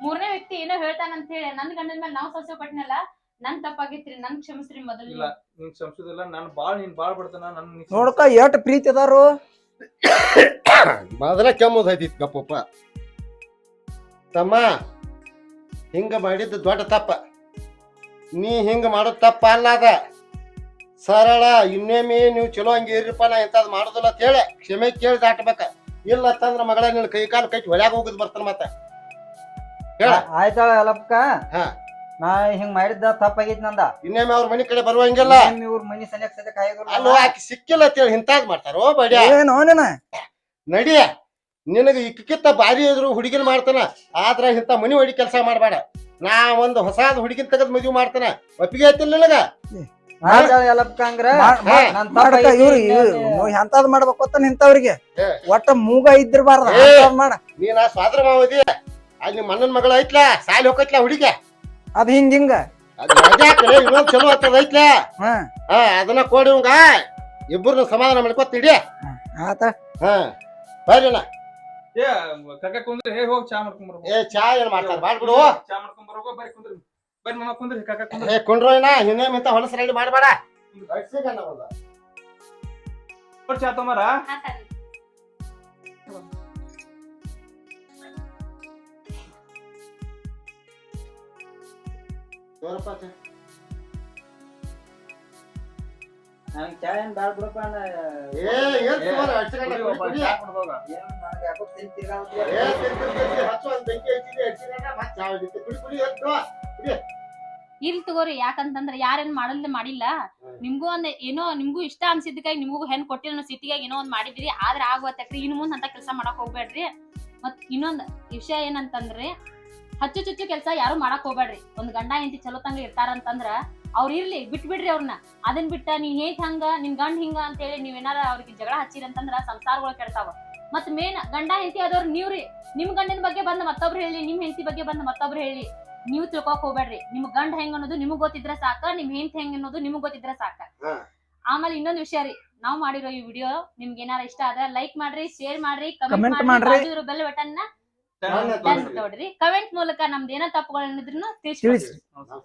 ಮೂರನೇ ವ್ಯಕ್ತಿ ಏನೋ ಹೇಳ್ತಾನಂತ ಹೇಳಿ ನನ್ ಗಂಡನ ಮೇಲೆ ನಾವ್ ಸಸ್ಯ ಪಟ್ನಲ್ಲ ನನ್ ತಪ್ಪಾಗೈತ್ರಿ ನನ್ ಕ್ಷಮಿಸ್ರಿ ಮೊದಲು ಇಲ್ಲ ನಿನ್ ನಾನು ಬಾಳ್ ನೀನ್ ಬಾಳ್ ಬಿಡ್ತಾನ ನನ್ನ ನೋಡ್ಕ ಎಷ್ಟ್ ಪ್ರೀತಿ ಅದಾರು? ಮೊದಲ ಕೆಮ್ಮದ್ ಗಪ್ಪಪ್ಪ. ತಮ್ಮ ಹಿಂಗ ಮಾಡಿದ್ದು ದೊಡ್ಡ ತಪ್ಪ. ನೀ ಹಿಂಗ ಮಾಡೋದು ತಪ್ಪ ಅಲ್ಲ ಅದ ಸರಳ ಇನ್ನೇಮಿ ನೀವು ಚಲೋ ಹಂಗೆ ಇರ್ರಿಪ್ಪ ನಾ ಇಂಥದ್ ಮಾಡೋದಿಲ್ಲ ಅಂತ ಹೇಳಿ ಕ್ಷಮೆ ಕೇಳಿ ದಾಟ್ಬೇಕ. ಇಲ್ಲ ಅಂತಂದ್ರ ಮಗಳ ನಿನ್ನ ಕೈ ಕಾಲು ಕೈ ಹೊಳ್ಯಾಗ ಹೋಗುದ್ ಬರ್ತಾನ ಮತ್ತೆ. ಹೇಳ. ಆಯ್ತಾಳ ಎಲ್ಲಪ್ಪ ಹಾ. ನಾ ಹಿಂಗ್ ಮಾಡಿದ್ದ ತಪ್ಪಾಗೈತಿ ನಂದ. ಇನ್ನೇಮಿ ಅವ್ರ ಮನಿ ಕಡೆ ಬರುವಂಗಿಲ್ಲ. ಇವ್ರ ಮನಿ ಸಲಕ್ಕೆ ಸದ್ಯ ಅಲ್ಲೋ ಆಕಿ ಸಿಕ್ಕಿಲ್ಲ ಅಂತೇಳಿ ಇಂತಾದ್ ಮಾಡ್ತಾರೋ ಬಡ್ಯ? ಬಡಿ ನೀನ ನಡಿ ನಿನಗ ಇಕ್ಕಿತ್ತ ಬಾರಿ ಇದ್ರು ಹುಡುಗಿನ ಮಾಡ್ತಾನ. ಆದ್ರ ಇಂಥ ಮನಿ ಹೊಡಿ ಕೆಲಸ ಮಾಡಬೇಡ. ನಾ ಒಂದು ಹೊಸಾದ್ ಹುಡುಗಿನ ತೆಗೆದ್ ಮದುವೆ ಮಾಡ್ತಾನ. ಒಪ್ಪಿಗೆ ಐತಿಲ್ಲ ನಿನಗ? ಎಂತಾದ್ ಮಾಡ್ಬೇಕು ಅಂತ ನಿಂತವ್ರಿಗೆ? ಒಟ್ಟ ಮೂಗ ಇದ್ದಿರ್ಬಾರ್ದ ಮಾಡ. ನೀನ ಸ್ವಾದ್ರ ಮಾವದಿ ಅಲ್ಲಿ ನಿಮ್ಮ ಅಣ್ಣನ ಮಗಳ ಐತ್ಲ? ಸಾಲಿ ಹೋಗೈತ್ಲ ಹುಡುಗಿ? ಅದ್ ಹಿಂಗ ಹಿಂಗ. ಇನ್ನೊಂದ್ ಚಲೋ ಆಗ್ತದ ಐತ್ಲ? ಹಾ. ಹಾ ಅದನ್ನ ಕೊಡಿ ಇವ್ಗ ಇಬ್ಬರನ್ನ ಸಮಾಧಾನ ಮಾಡ್ಕೊತ ಇಡಿ. ಆತ. ಹಾ. ಬರ್ರಿ ಅಣ್ಣ. ಏ ಕಕ್ಕ ಕುಂದ್ರಿ. ಹೇ ಹೋಗಿ ಚಾ ಮಾಡ್ಕೊಂಡ್ ಬರ್ಬೇಕು ಏ ಚಾ ಏನ್ ಮಾಡ್ತಾರ? ಮಾಡ್ಬಿಡು ಚಾ ಮಾಡ್ಕೊಂಡ್ ಬರ್ಬೇಕು ಬರ್ರಿ ಕುಂದ್ರಿ. ಬರ್ರಿ ಮಾಮ ಕುಂದ್ರಿ. ಕಕ್ಕ ಕುಂದ್ರಿ. ಏ ಕುಂಡ್ರೋ ಏನ ಇನ್ನೇಮ್ ಇಂತ ಹೊಲಸ ರೆಡಿ ಮಾಡಬೇಡ. ಬರ್ರಿ ಚಾ. ನಂಗ್ ಚಾ ಏನ್ ಬ್ಯಾಡ್ ಬಿಡಪ್ಪ ನಾ- ಏ ಏನ್ ಸುಮಾರು ಹಚ್ಚಿಕೊಂಡ ಕುಡಿ ಕುಡಿ, ಒಬ್ಬ ಕುಡಿ. ಏನ್ ನನಗ್ ಯಾಕೋ ತಲಿ ತಿರ್ಗಾಡ್ತದೆ. ಏ, ತಿರ್ಗಿ, ತಿರ್ಗಿ, ಹಚ್ಚು ಒಂದ್ ಬೆಂಕಿ ಹಚ್ಚಿದೆ, ಹಚ್ಚಿಕೊಂಡ ಮತ್ತ್ ಚಾ ಹೊಡಿತು. ಕುಡಿ, ಕುಡಿ, ಎದ್ದು. ಇಲ್ ತಗೋರಿ ಯಾಕಂತಂದ್ರ ಯಾರೇನ್ ಮಾಡಲ್ದೆ ಮಾಡಿಲ್ಲ ನಿಮ್ಗೂ ಒಂದ್ ಏನೋ ನಿಮ್ಗೂ ಇಷ್ಟ ಅನ್ಸಿದ್ದಕ್ಕಾಗಿ ನಿಮ್ಗೂ ಹೆಣ್ ಕೊಟ್ಟಿರೋ ಅನ್ನೋ ಸಿಟಿಗಾಗಿ ಏನೋ ಒಂದ್ ಮಾಡಿದ್ರಿ ಆದ್ರ ಆಗ್ವತ್ತಕ್ರಿ ಇನ್ ಮುಂದ್ ಅಂತ ಕೆಲಸ ಮಾಡಕ್ ಹೋಗ್ಬೇಡ್ರಿ ಮತ್ ಇನ್ನೊಂದ್ ವಿಷಯ ಏನಂತಂದ್ರಿ ಹಚ್ಚು ಚುಚ್ಚು ಕೆಲಸ ಯಾರು ಮಾಡಕ್ ಹೋಗ್ಬೇಡ್ರಿ ಒಂದ್ ಗಂಡ ಹೆಂಡತಿ ಚಲೋ ತಂಗ ಇರ್ತಾರಂತಂದ್ರ ಅವ್ರ ಇರ್ಲಿ ಬಿಟ್ ಬಿಡ್ರಿ ಅವ್ರನ್ನ ಅದನ್ ಬಿಟ್ಟ ನೀನ್ ಹೇಗ್ ಹಂಗ ನಿನ್ ಗಂಡ ಹಿಂಗ ಅಂತೇಳಿ ನೀವ್ ಏನಾರ ಅವ್ರಿಗೆ ಜಗಳ ಹಚ್ಚಿರಂತಂದ್ರ ಸಂಸಾರಗಳು ಕೆಡ್ತಾವ. ಮತ್ ಮೇನ್ ಗಂಡ ಹೆಂಡತಿ ಆದವ್ರು ನೀವ್ರಿ. ನಿಮ್ ಗಂಡನ ಬಗ್ಗೆ ಬಂದ್ ಮತ್ತೊಬ್ರು ಹೇಳಿ ನಿಮ್ ಹೆಂಡತಿ ಬಗ್ಗೆ ಬಂದ್ ಮತ್ತೊಬ್ರು ಹೇಳಿ. ನೀವ್ ತಿಳ್ಕೊಕ್ ಹೋಗ್ಬೇಡ್ರಿ. ನಿಮ್ ಗಂಡ ಹೆಂಗ್ ಅನ್ನೋದು ನಿಮಗ್ ಗೊತ್ತಿದ್ರೆ ಸಾಕ ನಿಮ್ ಹೆಂಡತಿ ಹೆಂಗ್ ಅನ್ನೋದು ನಿಮಗ್ ಗೊತ್ತಿದ್ರೆ ಸಾಕ. ಆಮೇಲೆ ಇನ್ನೊಂದ್ ವಿಷಯ ರೀ ನಾವ್ ಮಾಡಿರೋ ಈ ವಿಡಿಯೋ ನಿಮ್ಗೆ ಏನಾರ ಇಷ್ಟ ಆದ್ರೆ ಲೈಕ್ ಮಾಡ್ರಿ ಶೇರ್ ಮಾಡ್ರಿ ಕಮೆಂಟ್ ಮಾಡ್ರಿ. ಬೆಲ್ ಬಟನ್ ನೋಡ್ರಿ ಕಮೆಂಟ್ ಮೂಲಕ ನಮ್ದು ಏನೋ ತಪ್ಪುಗಳನ್ನಿದ್ರು ತಿಳಿಸ್ಕೊಡ್ರಿ. ತಿಳಿಸ್ರಿ. ನಮಸ್ಕಾರ.